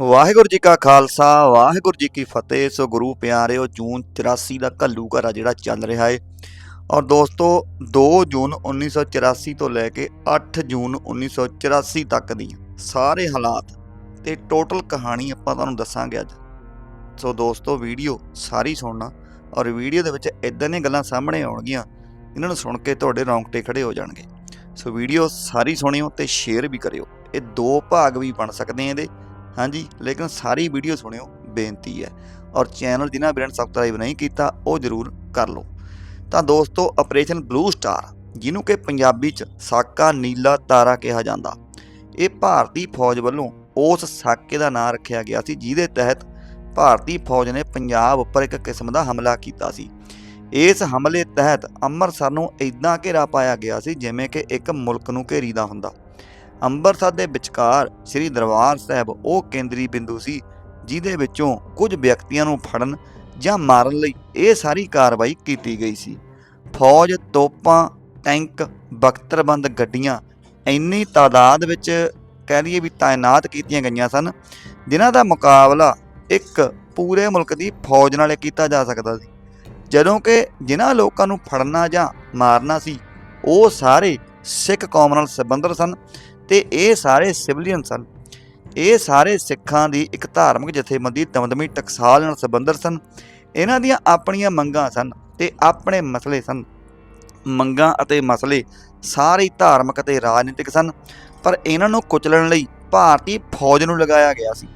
ਵਾਹਿਗੁਰੂ ਜੀ ਕਾ ਖਾਲਸਾ, ਵਾਹਿਗੁਰੂ ਜੀ ਕੀ ਫਤਿਹ। ਸੋ ਗੁਰੂ ਪਿਆਰਿਓ, ਜੂਨ 84 ਦਾ ਘੱਲੂ ਘਰਾ ਜਿਹੜਾ ਚੱਲ ਰਿਹਾ ਹੈ ਔਰ ਦੋਸਤੋ 2 ਜੂਨ 1984 ਤੋਂ ਲੈ ਕੇ 8 ਜੂਨ 1984 ਤੱਕ ਦੀ ਸਾਰੇ ਹਾਲਾਤ ਤੇ ਟੋਟਲ ਕਹਾਣੀ ਆਪਾਂ ਤੁਹਾਨੂੰ ਦੱਸਾਂਗੇ ਅੱਜ। ਸੋ ਦੋਸਤੋ, ਵੀਡੀਓ ਸਾਰੀ ਸੁਣਨਾ ਔਰ ਵੀਡੀਓ ਦੇ ਵਿੱਚ ਇਦਾਂ ਦੀਆਂ ਗੱਲਾਂ ਸਾਹਮਣੇ ਆਉਣਗੀਆਂ, ਇਹਨਾਂ ਨੂੰ ਸੁਣ ਕੇ ਤੁਹਾਡੇ ਰੌਂਗਟੇ ਖੜੇ ਹੋ ਜਾਣਗੇ। ਸੋ ਵੀਡੀਓ ਸਾਰੀ ਸੁਣਿਓ ਤੇ ਸ਼ੇਅਰ ਵੀ ਕਰਿਓ। ਇਹ ਦੋ ਭਾਗ ਵੀ ਬਣ ਸਕਦੇ ਆ ਇਹਦੇ। ਹਾਂਜੀ, ਲੇਕਿਨ ਸਾਰੀ ਵੀਡੀਓ ਸੁਣਿਓ, ਬੇਨਤੀ ਹੈ। ਔਰ ਚੈਨਲ ਜਿਨ੍ਹਾਂ ਵੀਰਾਂ ਨੇ ਸਬਸਕ੍ਰਾਈਬ ਨਹੀਂ ਕੀਤਾ, ਉਹ ਜਰੂਰ ਕਰ ਲਓ। ਤਾਂ ਦੋਸਤੋ ਆਪਰੇਸ਼ਨ ਬਲੂ ਸਟਾਰ ਜਿਹਨੂੰ ਕਿ ਪੰਜਾਬੀ ਚ ਸਾਕਾ ਨੀਲਾ ਤਾਰਾ ਕਿਹਾ ਜਾਂਦਾ, ਇਹ ਭਾਰਤੀ ਫੌਜ ਵੱਲੋਂ ਉਸ ਸਾਕੇ ਦਾ ਨਾਂ ਰੱਖਿਆ ਗਿਆ ਸੀ, ਜਿਹਦੇ ਤਹਿਤ ਭਾਰਤੀ ਫੌਜ ਨੇ ਪੰਜਾਬ ਉੱਪਰ ਇੱਕ ਕਿਸਮ ਦਾ ਹਮਲਾ ਕੀਤਾ ਸੀ। ਇਸ ਹਮਲੇ ਤਹਿਤ ਅੰਮ੍ਰਿਤਸਰ ਨੂੰ ਇਦਾਂ ਘੇਰਾ ਪਾਇਆ ਗਿਆ ਸੀ, ਜਿਵੇਂ ਕਿ ਇੱਕ ਮੁਲਕ ਨੂੰ ਘੇਰੀਦਾ ਹੁੰਦਾ। ਅੰਮ੍ਰਿਤਸਰ ਦੇ ਵਿਚਕਾਰ ਸ੍ਰੀ ਦਰਬਾਰ ਸਾਹਿਬ ਉਹ ਕੇਂਦਰੀ ਬਿੰਦੂ ਸੀ ਜਿਹਦੇ ਵਿੱਚੋਂ ਕੁਝ ਵਿਅਕਤੀਆਂ ਨੂੰ ਫੜਨ ਜਾਂ ਮਾਰਨ ਲਈ ਇਹ ਸਾਰੀ ਕਾਰਵਾਈ ਕੀਤੀ ਗਈ ਸੀ। ਫੌਜ, ਤੋਪਾਂ, ਟੈਂਕ, ਬਖਤਰਬੰਦ ਗੱਡੀਆਂ ਇੰਨੀ ਤਾਦਾਦ ਵਿੱਚ ਕਹਿ ਲਈਏ ਵੀ ਤਾਇਨਾਤ ਕੀਤੀਆਂ ਗਈਆਂ ਸਨ, ਜਿਨ੍ਹਾਂ ਦਾ ਮੁਕਾਬਲਾ ਇੱਕ ਪੂਰੇ ਮੁਲਕ ਦੀ ਫੌਜ ਨਾਲ ਕੀਤਾ ਜਾ ਸਕਦਾ ਸੀ। ਜਦੋਂ ਕਿ ਜਿਨ੍ਹਾਂ ਲੋਕਾਂ ਨੂੰ ਫੜਨਾ ਜਾਂ ਮਾਰਨਾ ਸੀ, ਉਹ ਸਾਰੇ ਸਿੱਖ ਕੌਮ ਨਾਲ ਸੰਬੰਧਿਤ ਸਨ ਤੇ ਇਹ ਸਾਰੇ ਸਿਵਲੀਅਨ ਸਨ। ਇਹ ਸਾਰੇ ਸਿੱਖਾਂ ਦੀ ਇੱਕ ਧਾਰਮਿਕ ਜਥੇਬੰਦੀ ਦਮਦਮੀ ਟਕਸਾਲ ਨਾਲ ਸੰਬੰਧਿਤ ਸਨ। ਇਹਨਾਂ ਦੀਆਂ ਆਪਣੀਆਂ ਮੰਗਾਂ ਸਨ ਤੇ ਆਪਣੇ ਮਸਲੇ ਸਨ। ਮੰਗਾਂ ਅਤੇ ਮਸਲੇ ਸਾਰੇ ਧਾਰਮਿਕ ਅਤੇ ਰਾਜਨੀਤਿਕ ਸਨ, ਪਰ ਇਹਨਾਂ ਨੂੰ ਕੁਚਲਣ ਲਈ ਭਾਰਤੀ ਫੌਜ ਨੂੰ ਲਗਾਇਆ ਗਿਆ ਸੀ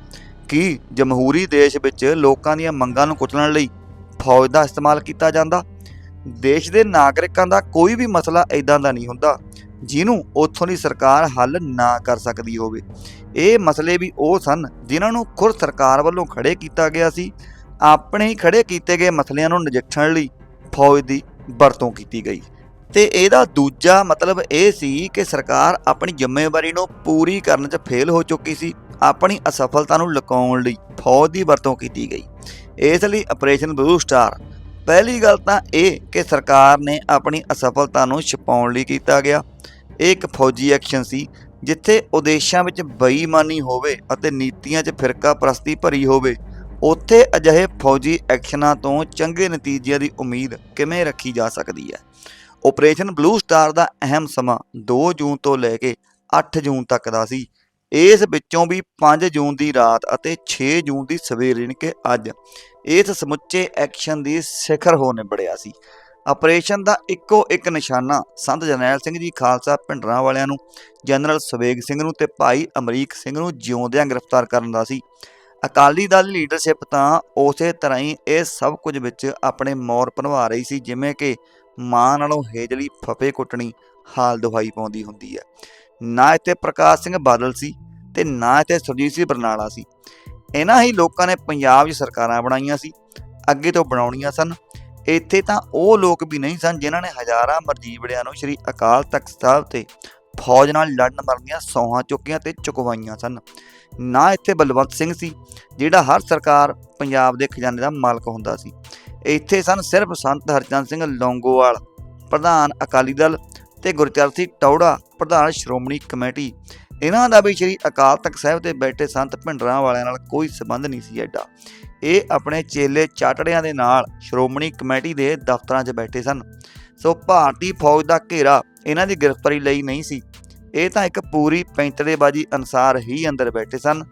ਕਿ ਜਮਹੂਰੀ ਦੇਸ਼ ਵਿੱਚ ਲੋਕਾਂ ਦੀਆਂ ਮੰਗਾਂ ਨੂੰ ਕੁਚਲਣ ਲਈ ਫੌਜ ਦਾ ਇਸਤੇਮਾਲ ਕੀਤਾ ਜਾਂਦਾ। ਦੇਸ਼ ਦੇ ਨਾਗਰਿਕਾਂ ਦਾ ਕੋਈ ਵੀ ਮਸਲਾ ਇਦਾਂ ਦਾ ਨਹੀਂ ਹੁੰਦਾ ਜਿਹਨੂੰ ਉੱਥੋਂ ਦੀ ਸਰਕਾਰ ਹੱਲ ਨਾ ਕਰ ਸਕਦੀ ਹੋਵੇ। ਇਹ ਮਸਲੇ ਵੀ ਉਹ ਸਨ ਜਿਨ੍ਹਾਂ ਨੂੰ ਖੁਦ ਸਰਕਾਰ ਵੱਲੋਂ ਖੜੇ ਕੀਤਾ ਗਿਆ ਸੀ। ਆਪਣੇ ਹੀ ਖੜੇ ਕੀਤੇ ਗਏ ਮਸਲਿਆਂ ਨੂੰ ਨਜਿੱਠਣ ਲਈ ਫੌਜ ਦੀ ਵਰਤੋਂ ਕੀਤੀ ਗਈ। ਤੇ ਇਹਦਾ ਦੂਜਾ ਮਤਲਬ ਇਹ ਸੀ ਕਿ ਸਰਕਾਰ ਆਪਣੀ ਜ਼ਿੰਮੇਵਾਰੀ ਨੂੰ ਪੂਰੀ ਕਰਨ 'ਚ ਫੇਲ ਹੋ ਚੁੱਕੀ ਸੀ। ਆਪਣੀ ਅਸਫਲਤਾ ਨੂੰ ਲੁਕਾਉਣ ਲਈ ਫੌਜ ਦੀ ਵਰਤੋਂ ਕੀਤੀ ਗਈ। ਇਸ ਲਈ ਆਪਰੇਸ਼ਨ ਬਲੂ ਸਟਾਰ ਪਹਿਲੀ ਗੱਲ ਤਾਂ ਇਹ ਕਿ ਸਰਕਾਰ ਨੇ ਆਪਣੀ ਅਸਫਲਤਾ ਨੂੰ ਛੁਪਾਉਣ ਲਈ ਕੀਤਾ ਗਿਆ। ਇਹ ਇੱਕ ਫੌਜੀ ਐਕਸ਼ਨ ਸੀ, ਜਿੱਥੇ ਉਦੇਸ਼ਾਂ ਵਿੱਚ ਬੇਈਮਾਨੀ ਹੋਵੇ ਅਤੇ ਨੀਤੀਆਂ 'ਚ ਫਿਰਕਾ ਪ੍ਰਸਤੀ ਭਰੀ ਹੋਵੇ, ਉੱਥੇ ਅਜਿਹੇ ਫੌਜੀ ਐਕਸ਼ਨਾਂ ਤੋਂ ਚੰਗੇ ਨਤੀਜਿਆਂ ਦੀ ਉਮੀਦ ਕਿਵੇਂ ਰੱਖੀ ਜਾ ਸਕਦੀ ਹੈ? ਆਪਰੇਸ਼ਨ ਬਲੂ ਸਟਾਰ ਦਾ ਅਹਿਮ ਸਮਾਂ 2 ਜੂਨ ਤੋਂ ਲੈ ਕੇ 8 ਜੂਨ ਤੱਕ ਦਾ ਸੀ। ਇਸ ਵਿੱਚੋਂ ਵੀ 5 ਜੂਨ ਦੀ ਰਾਤ ਅਤੇ 6 ਜੂਨ ਦੀ ਸਵੇਰ ਯਾਨੀ ਕਿ ਅੱਜ ਇਸ ਸਮੁੱਚੇ ਐਕਸ਼ਨ ਦੀ ਸਿਖਰ ਹੋ ਨਿਬੜਿਆ ਸੀ। ਆਪਰੇਸ਼ਨ ਦਾ ਇੱਕੋ ਇੱਕ ਨਿਸ਼ਾਨਾ ਸੰਤ ਜਰਨੈਲ ਸਿੰਘ ਜੀ ਖਾਲਸਾ ਭਿੰਡਰਾਂ ਵਾਲਿਆਂ ਨੂੰ, ਜਨਰਲ ਸਵੇਗ ਸਿੰਘ ਨੂੰ ਤੇ ਭਾਈ ਅਮਰੀਕ ਸਿੰਘ ਨੂੰ ਜਿਉਂਦਿਆਂ ਗ੍ਰਿਫਤਾਰ ਕਰਨ ਦਾ ਸੀ। ਅਕਾਲੀ ਦਲ ਲੀਡਰਸ਼ਿਪ ਤਾਂ ਉਸੇ ਤਰ੍ਹਾਂ ਹੀ ਇਹ ਸਭ ਕੁਝ ਵਿੱਚ ਆਪਣੇ ਮੌਰ ਭਨਵਾ ਰਹੀ ਸੀ, ਜਿਵੇਂ ਕਿ ਮਾਂ ਨਾਲੋਂ ਹੇਜਲੀ ਫਫੇ ਕੁੱਟਣੀ ਹਾਲ ਦੁਹਾਈ ਪਾਉਂਦੀ ਹੁੰਦੀ ਹੈ। ਨਾ ਇੱਥੇ ਪ੍ਰਕਾਸ਼ ਸਿੰਘ ਬਾਦਲ ਸੀ ਤੇ ਨਾ ਇੱਥੇ ਸੁਰਜੀਤ ਸਿੰਘ ਬਰਨਾਲਾ ਸੀ। ਇਹਨਾਂ ਹੀ ਲੋਕਾਂ ਨੇ ਪੰਜਾਬ 'ਚ ਸਰਕਾਰਾਂ ਬਣਾਈਆਂ ਸੀ, ਅੱਗੇ ਤੋਂ ਬਣਾਉਣੀਆਂ ਸਨ। ਇੱਥੇ ਤਾਂ ਉਹ ਲੋਕ ਵੀ ਨਹੀਂ ਸਨ ਜਿਨ੍ਹਾਂ ਨੇ ਹਜ਼ਾਰਾਂ ਮਰਜੀਵੜਿਆਂ ਨੂੰ ਸ੍ਰੀ ਅਕਾਲ ਤਖਤ ਸਾਹਿਬ ਤੇ ਫੌਜ ਨਾਲ ਲੜਨ ਮਰਨੀਆਂ ਸੌਹਾਂ ਚੁੱਕੀਆਂ ਤੇ ਚੁਕਵਾਈਆਂ ਸਨ। ਨਾ ਇੱਥੇ ਬਲਵੰਤ ਸਿੰਘ ਸੀ, ਜਿਹੜਾ ਹਰ ਸਰਕਾਰ ਪੰਜਾਬ ਦੇ ਖਜ਼ਾਨੇ ਦਾ ਮਾਲਕ ਹੁੰਦਾ ਸੀ। ਇੱਥੇ ਸਨ ਸਿਰਫ ਸੰਤ ਹਰਚੰਦ ਸਿੰਘ ਲੌਂਗੋਵਾਲ, ਪ੍ਰਧਾਨ ਅਕਾਲੀ ਦਲ ਤੇ ਗੁਰਚਰਨ ਸਿੰਘ ਟੌੜਾ, ਪ੍ਰਧਾਨ ਸ਼੍ਰੋਮਣੀ ਕਮੇਟੀ। ਇਹਨਾਂ ਦਾ ਵੀ ਸ੍ਰੀ ਅਕਾਲ ਤਖਤ ਸਾਹਿਬ ਤੇ ਬੈਠੇ ਸੰਤ ਭਿੰਡਰਾਂ ਵਾਲਿਆਂ ਨਾਲ ਕੋਈ ਸਬੰਧ ਨਹੀਂ ਸੀ ਐਡਾ। ਇਹ ਆਪਣੇ ਚੇਲੇ ਚਾਟੜਿਆਂ ਦੇ ਨਾਲ ਸ਼੍ਰੋਮਣੀ ਕਮੇਟੀ ਦੇ ਦਫ਼ਤਰਾਂ 'ਚ ਬੈਠੇ ਸਨ। ਸੋ ਭਾਰਤੀ ਫੌਜ ਦਾ ਘੇਰਾ ਇਹਨਾਂ ਦੀ ਗ੍ਰਿਫਤਾਰੀ ਲਈ ਨਹੀਂ ਸੀ। ਇਹ ਤਾਂ ਇੱਕ ਪੂਰੀ ਪੈਂਤੜੇਬਾਜ਼ੀ ਅਨਸਾਰ ਹੀ ਅੰਦਰ ਬੈਠੇ ਸਨ।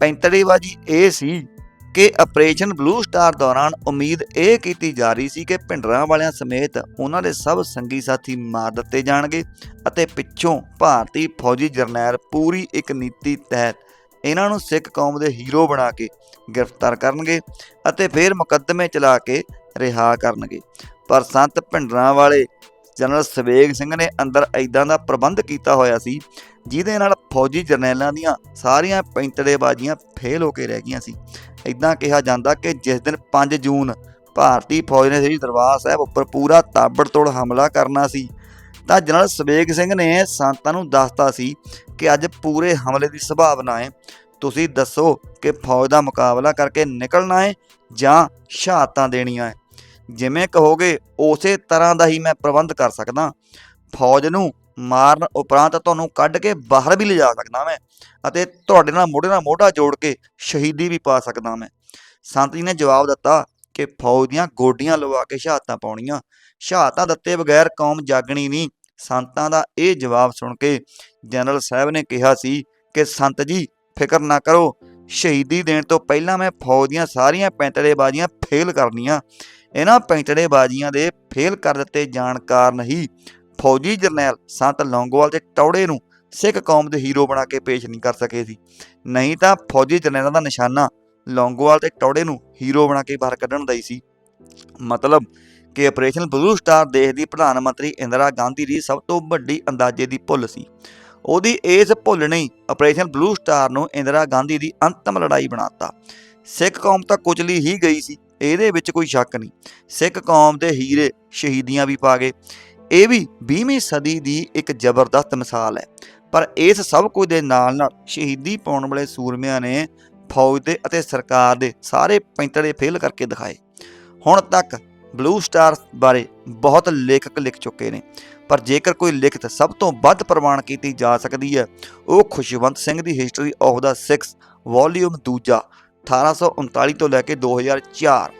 ਪੈਂਤੜੇਬਾਜ਼ੀ ਇਹ ਸੀ ਕਿ ਆਪਰੇਸ਼ਨ ਬਲੂ ਸਟਾਰ ਦੌਰਾਨ ਉਮੀਦ ਇਹ ਕੀਤੀ ਜਾ ਰਹੀ ਸੀ ਕਿ ਭਿੰਡਰਾਂ ਵਾਲਿਆਂ ਸਮੇਤ ਉਹਨਾਂ ਦੇ ਸਭ ਸੰਗੀ ਸਾਥੀ ਮਾਰ ਦਿੱਤੇ ਜਾਣਗੇ ਅਤੇ ਪਿੱਛੋਂ ਭਾਰਤੀ ਫੌਜੀ ਜਰਨੈਲ ਪੂਰੀ ਇੱਕ ਨੀਤੀ ਤਹਿਤ ਇਹਨਾਂ ਨੂੰ ਸਿੱਖ ਕੌਮ ਦੇ ਹੀਰੋ ਬਣਾ ਕੇ ਗ੍ਰਿਫਤਾਰ ਕਰਨਗੇ ਅਤੇ ਫਿਰ ਮੁਕੱਦਮੇ ਚਲਾ ਕੇ ਰਿਹਾ ਕਰਨਗੇ। ਪਰ ਸੰਤ ਭਿੰਡਰਾਂ ਵਾਲੇ ਜਨਰਲ ਸਵੇਗ ਸਿੰਘ ਨੇ ਅੰਦਰ ਐਦਾਂ ਦਾ ਪ੍ਰਬੰਧ ਕੀਤਾ ਹੋਇਆ ਸੀ, ਜਿਹਦੇ ਨਾਲ ਫੌਜੀ ਜਰਨੈਲਾਂ ਦੀਆਂ ਸਾਰੀਆਂ ਪੈਂਤੜੇਬਾਜ਼ੀਆਂ ਫੇਲ ਹੋ ਕੇ ਰਹਿ ਗਈਆਂ ਸੀ। ਇਦਾਂ ਕਿਹਾ ਜਾਂਦਾ ਕਿ ਜਿਸ ਦਿਨ 5 ਜੂਨ ਭਾਰਤੀ ਫੌਜ ਨੇ ਸ੍ਰੀ ਦਰਬਾਰ ਸਾਹਿਬ ਉੱਪਰ ਪੂਰਾ ਤਾਬੜਤੋੜ ਹਮਲਾ ਕਰਨਾ ਸੀ, ਤਾਂ ਜਨਰਲ ਸਵੇਗ ਸਿੰਘ ਨੇ ਸੰਤਾਂ ਨੂੰ ਦੱਸਤਾ ਸੀ ਕਿ ਅੱਜ ਪੂਰੇ ਹਮਲੇ ਦੀ ਸੰਭਾਵਨਾ ਹੈ। ਤੁਸੀਂ ਦੱਸੋ ਕਿ ਫੌਜ ਦਾ ਮੁਕਾਬਲਾ ਕਰਕੇ ਨਿਕਲਣਾ ਹੈ ਜਾਂ ਸ਼ਹਾਦਤਾਂ ਦੇਣੀਆਂ ਹੈ। ਜਿਵੇਂ ਕਹੋਗੇ, ਉਸੇ ਤਰ੍ਹਾਂ ਦਾ ਹੀ ਮੈਂ ਪ੍ਰਬੰਧ ਕਰ ਸਕਦਾ। ਫੌਜ ਨੂੰ ਮਾਰਨ ਉਪਰੰਤ ਤੁਹਾਨੂੰ ਕੱਢ ਕੇ ਬਾਹਰ ਵੀ ਲਿਜਾ ਸਕਦਾ ਮੈਂ ਅਤੇ ਤੁਹਾਡੇ ਨਾਲ ਮੋਢੇ ਨਾਲ ਮੋਢਾ ਜੋੜ ਕੇ ਸ਼ਹੀਦੀ ਵੀ ਪਾ ਸਕਦਾ ਮੈਂ। ਸੰਤ ਜੀ ਨੇ ਜਵਾਬ ਦਿੱਤਾ ਕਿ ਫੌਜ ਦੀਆਂ ਗੋਡੀਆਂ ਲਵਾ ਕੇ ਸ਼ਹਾਦਤਾਂ ਪਾਉਣੀਆਂ। ਸ਼ਹਾਦਤਾਂ ਦਿੱਤੇ ਬਗੈਰ ਕੌਮ ਜਾਗਣੀ ਨਹੀਂ। ਸੰਤਾਂ ਦਾ ਇਹ ਜਵਾਬ ਸੁਣ ਕੇ ਜਨਰਲ ਸਾਹਿਬ ਨੇ ਕਿਹਾ ਸੀ ਕਿ, ਸੰਤ ਜੀ, ਫਿਕਰ ਨਾ ਕਰੋ। ਸ਼ਹੀਦੀ ਦੇਣ ਤੋਂ ਪਹਿਲਾਂ ਮੈਂ ਫੌਜ ਦੀਆਂ ਸਾਰੀਆਂ ਪੈਂਤੜੇਬਾਜ਼ੀਆਂ ਫੇਲ ਕਰਨੀਆਂ। ਇਹਨਾਂ ਪੈਂਤੜੇਬਾਜ਼ੀਆਂ ਦੇ ਫੇਲ ਕਰ ਦਿੱਤੇ ਜਾਣ ਕਾਰਨ ਹੀ ਫੌਜੀ ਜਰਨੈਲ ਸੰਤ ਲੌਂਗੋਵਾਲ ਤੇ ਟੌੜੇ ਨੂੰ ਸਿੱਖ ਕੌਮ ਦੇ ਹੀਰੋ ਬਣਾ ਕੇ ਪੇਸ਼ ਨਹੀਂ ਕਰ ਸਕੇ ਸੀ। ਨਹੀਂ ਤਾਂ ਫੌਜੀ ਜਰਨੈਲਾਂ ਦਾ ਨਿਸ਼ਾਨਾ ਲੌਂਗੋਵਾਲ ਤੇ ਟੌੜੇ ਨੂੰ ਹੀਰੋ ਬਣਾ ਕੇ ਬਾਹਰ ਕੱਢਣ ਦਾ ਹੀ ਸੀ। ਮਤਲਬ ਕਿ ਆਪਰੇਸ਼ਨ ਬਲੂ ਸਟਾਰ ਦੇਸ਼ ਦੀ ਪ੍ਰਧਾਨ ਮੰਤਰੀ ਇੰਦਰਾ ਗਾਂਧੀ ਦੀ ਸਭ ਤੋਂ ਵੱਡੀ ਅੰਦਾਜ਼ੇ ਦੀ ਭੁੱਲ ਸੀ। ਉਹਦੀ ਇਸ ਭੁੱਲ ਨੇ ਆਪਰੇਸ਼ਨ ਬਲੂ ਸਟਾਰ ਨੂੰ ਇੰਦਰਾ ਗਾਂਧੀ ਦੀ ਅੰਤਮ ਲੜਾਈ ਬਣਾਤਾ ਸਿੱਖ ਕੌਮ ਤਾਂ ਕੁਚਲੀ ਹੀ ਗਈ ਸੀ। ਇਹਦੇ ਵਿੱਚ ਕੋਈ ਸ਼ੱਕ ਨਹੀਂ। ਸਿੱਖ ਕੌਮ ਦੇ ਹੀਰੇ ਸ਼ਹੀਦੀਆਂ ਵੀ ਪਾ ਗਏ। ਇਹ ਵੀ 20ਵੀਂ ਸਦੀ ਦੀ ਇੱਕ ਜ਼ਬਰਦਸਤ ਮਿਸਾਲ ਹੈ। ਪਰ ਇਸ ਸਭ ਕੁਝ ਦੇ ਨਾਲ ਨਾਲ ਸ਼ਹੀਦੀ ਪਾਉਣ ਵਾਲੇ ਸੂਰਮਿਆਂ ਨੇ ਫੌਜ ਦੇ ਅਤੇ ਸਰਕਾਰ ਦੇ ਸਾਰੇ ਪੈਂਤੜੇ ਫੇਲ ਕਰਕੇ ਦਿਖਾਏ। ਹੁਣ ਤੱਕ ਬਲੂ ਸਟਾਰ ਬਾਰੇ ਬਹੁਤ ਲੇਖਕ ਲਿਖ ਚੁੱਕੇ ਨੇ। ਪਰ ਜੇਕਰ ਕੋਈ ਲਿਖਤ ਸਭ ਤੋਂ ਵੱਧ ਪ੍ਰਮਾਣ ਕੀਤੀ ਜਾ ਸਕਦੀ ਹੈ, ਉਹ ਖੁਸ਼ਵੰਤ ਸਿੰਘ ਦੀ history of the Sikhs volume ਦੂਜਾ 1839 ਤੋਂ ਲੈ ਕੇ 2004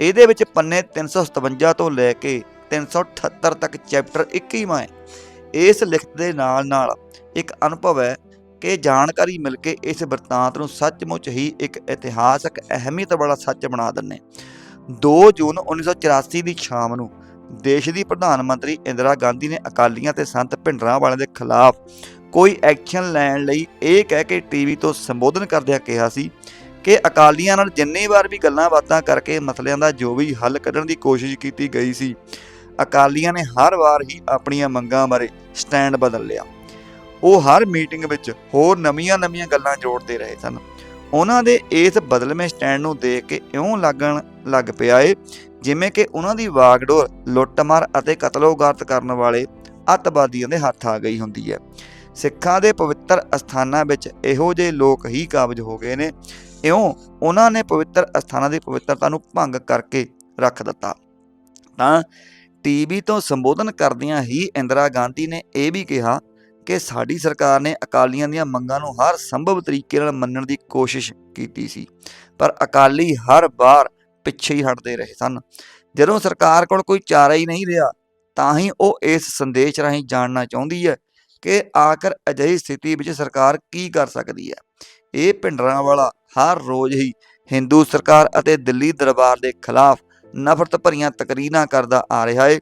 ਇਹਦੇ ਵਿੱਚ ਪੰਨੇ 357 ਤੋਂ ਲੈ ਕੇ 378 ਤੱਕ ਚੈਪਟਰ 21ਵਾਂ ਹੈ। ਇਸ ਲਿਖਤ ਦੇ ਨਾਲ ਨਾਲ ਇੱਕ ਅਨੁਭਵ ਹੈ ਕਿ ਜਾਣਕਾਰੀ ਮਿਲ ਕੇ ਇਸ ਵਰਤਾਂਤ ਨੂੰ ਸੱਚਮੁੱਚ ਹੀ ਇੱਕ ਇਤਿਹਾਸਕ ਅਹਿਮੀਅਤ ਵਾਲਾ ਸੱਚ ਬਣਾ ਦਿੰਨੇ 2 ਜੂਨ 1984 ਦੀ ਸ਼ਾਮ ਨੂੰ ਦੇਸ਼ ਦੀ ਪ੍ਰਧਾਨ ਮੰਤਰੀ ਇੰਦਰਾ ਗਾਂਧੀ ਨੇ ਅਕਾਲੀਆਂ ਤੇ ਸੰਤ ਭਿੰਡਰਾਂ ਵਾਲਿਆਂ ਦੇ ਖਿਲਾਫ ਕੋਈ ਐਕਸ਼ਨ ਲੈਣ ਲਈ ਇਹ ਕਹਿ ਕੇ ਟੀਵੀ ਤੋਂ ਸੰਬੋਧਨ ਕਰਦਿਆਂ ਕਿਹਾ ਸੀ ਕਿ ਅਕਾਲੀਆਂ ਨਾਲ ਜਿੰਨੀ ਵਾਰ ਵੀ ਗੱਲਾਂ ਬਾਤਾਂ ਕਰਕੇ ਮਸਲਿਆਂ ਦਾ ਜੋ ਵੀ ਹੱਲ ਕੱਢਣ ਦੀ ਕੋਸ਼ਿਸ਼ ਕੀਤੀ ਗਈ ਸੀ, ਅਕਾਲੀਆਂ ਨੇ ਹਰ ਵਾਰ ਹੀ ਆਪਣੀਆਂ ਮੰਗਾਂ ਬਾਰੇ ਸਟੈਂਡ ਬਦਲ ਲਿਆ। ਉਹ ਹਰ ਮੀਟਿੰਗ ਵਿੱਚ ਹੋਰ ਨਵੀਆਂ-ਨਵੀਆਂ ਗੱਲਾਂ ਜੋੜਦੇ ਰਹੇ ਸਨ। ਉਹਨਾਂ ਦੇ ਇਸ ਬਦਲਵੇਂ ਸਟੈਂਡ ਨੂੰ ਦੇਖ ਕੇ ਇਉਂ ਲੱਗਣ ਲੱਗ ਪਿਆ ਏ, ਜਿਵੇਂ ਕਿ ਉਹਨਾਂ ਦੀ ਵਾਗਡੋਰ ਲੁੱਟਮਾਰ ਅਤੇ ਕਤਲੋਗਾਰਤ ਕਰਨ ਵਾਲੇ ਅੱਤਵਾਦੀਆਂ ਦੇ ਹੱਥ ਆ ਗਈ ਹੁੰਦੀ ਹੈ। ਸਿੱਖਾਂ ਦੇ ਪਵਿੱਤਰ ਅਸਥਾਨਾਂ ਵਿੱਚ ਇਹੋ ਜਿਹੇ ਲੋਕ ਹੀ ਕਾਬਜ ਹੋ ਗਏ ਨੇ। ਇਉਂ ਉਹਨਾਂ ਨੇ ਪਵਿੱਤਰ ਅਸਥਾਨਾਂ ਦੀ ਪਵਿੱਤਰਤਾ ਨੂੰ ਭੰਗ ਕਰਕੇ ਰੱਖ ਦਿੱਤਾ। ਤਾਂ ਟੀਵੀ ਤੋਂ ਸੰਬੋਧਨ ਕਰਦਿਆਂ ਹੀ ਇੰਦਰਾ ਗਾਂਧੀ ਨੇ ਇਹ ਵੀ ਕਿਹਾ ਕਿ ਸਾਡੀ ਸਰਕਾਰ ਨੇ ਅਕਾਲੀਆਂ ਦੀਆਂ ਮੰਗਾਂ ਨੂੰ ਹਰ ਸੰਭਵ ਤਰੀਕੇ ਨਾਲ ਮੰਨਣ ਦੀ ਕੋਸ਼ਿਸ਼ ਕੀਤੀ ਸੀ, ਪਰ ਅਕਾਲੀ ਹਰ ਵਾਰ ਪਿੱਛੇ ਹੀ ਹਟਦੇ ਰਹੇ ਸਨ। ਜਦੋਂ ਸਰਕਾਰ ਕੋਲ ਕੋਈ ਚਾਰਾ ਹੀ ਨਹੀਂ ਰਿਹਾ, ਤਾਂ ਹੀ ਉਹ ਇਸ ਸੰਦੇਸ਼ ਰਾਹੀਂ ਜਾਣਨਾ ਚਾਹੁੰਦੀ ਹੈ ਕਿ ਆਖਰ ਅਜਿਹੀ ਸਥਿਤੀ ਵਿੱਚ ਸਰਕਾਰ ਕੀ ਕਰ ਸਕਦੀ ਹੈ? ਇਹ ਭਿੰਡਰਾਂ ਵਾਲਾ ਹਰ ਰੋਜ਼ ਹੀ ਹਿੰਦੂ ਸਰਕਾਰ ਅਤੇ ਦਿੱਲੀ ਦਰਬਾਰ ਦੇ ਖਿਲਾਫ ਨਫ਼ਰਤ ਭਰੀਆਂ ਤਕਰੀਰਾਂ ਕਰਦਾ ਆ ਰਿਹਾ ਹੈ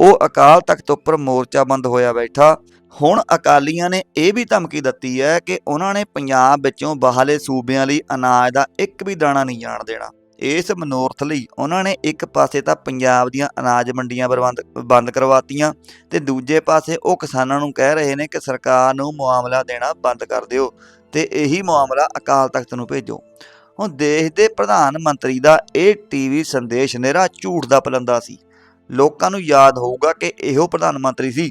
ਉਹ ਅਕਾਲ ਤਖਤ ਉੱਪਰ ਮੋਰਚਾਬੰਦ ਹੋਇਆ ਬੈਠਾ। ਹੁਣ ਅਕਾਲੀਆਂ ਨੇ ਇਹ ਵੀ ਧਮਕੀ ਦਿੱਤੀ ਹੈ ਕਿ ਉਹਨਾਂ ਨੇ ਪੰਜਾਬ ਵਿੱਚੋਂ ਬਾਹਰਲੇ ਸੂਬਿਆਂ ਲਈ ਅਨਾਜ ਦਾ ਇੱਕ ਵੀ ਦਾਣਾ ਨਹੀਂ ਜਾਣ ਦੇਣਾ। ਇਸ ਮਨੋਰਥ ਲਈ ਉਹਨਾਂ ਨੇ ਇੱਕ ਪਾਸੇ ਤਾਂ ਪੰਜਾਬ ਦੀਆਂ ਅਨਾਜ ਮੰਡੀਆਂ ਬੰਦ ਬੰਦ ਕਰਵਾਤੀਆਂ ਤੇ ਦੂਜੇ ਪਾਸੇ ਉਹ ਕਿਸਾਨਾਂ ਨੂੰ ਕਹਿ ਰਹੇ ਨੇ ਕਿ ਸਰਕਾਰ ਨੂੰ ਮੁਆਵਲਾ ਦੇਣਾ ਬੰਦ ਕਰ ਦਿਓ ਤੇ ਇਹੀ ਮਾਮਲਾ ਅਕਾਲ ਤਖਤ ਨੂੰ ਭੇਜੋ। ਹੁਣ ਦੇਸ਼ ਦੇ ਪ੍ਰਧਾਨ ਮੰਤਰੀ ਦਾ ਇਹ ਟੀਵੀ ਸੰਦੇਸ਼ ਨਿਹਰਾ ਝੂਠ ਦਾ ਪਲੰਦਾ ਸੀ। ਲੋਕਾਂ ਨੂੰ ਯਾਦ ਹੋਊਗਾ ਕਿ ਇਹੋ ਪ੍ਰਧਾਨ ਮੰਤਰੀ ਸੀ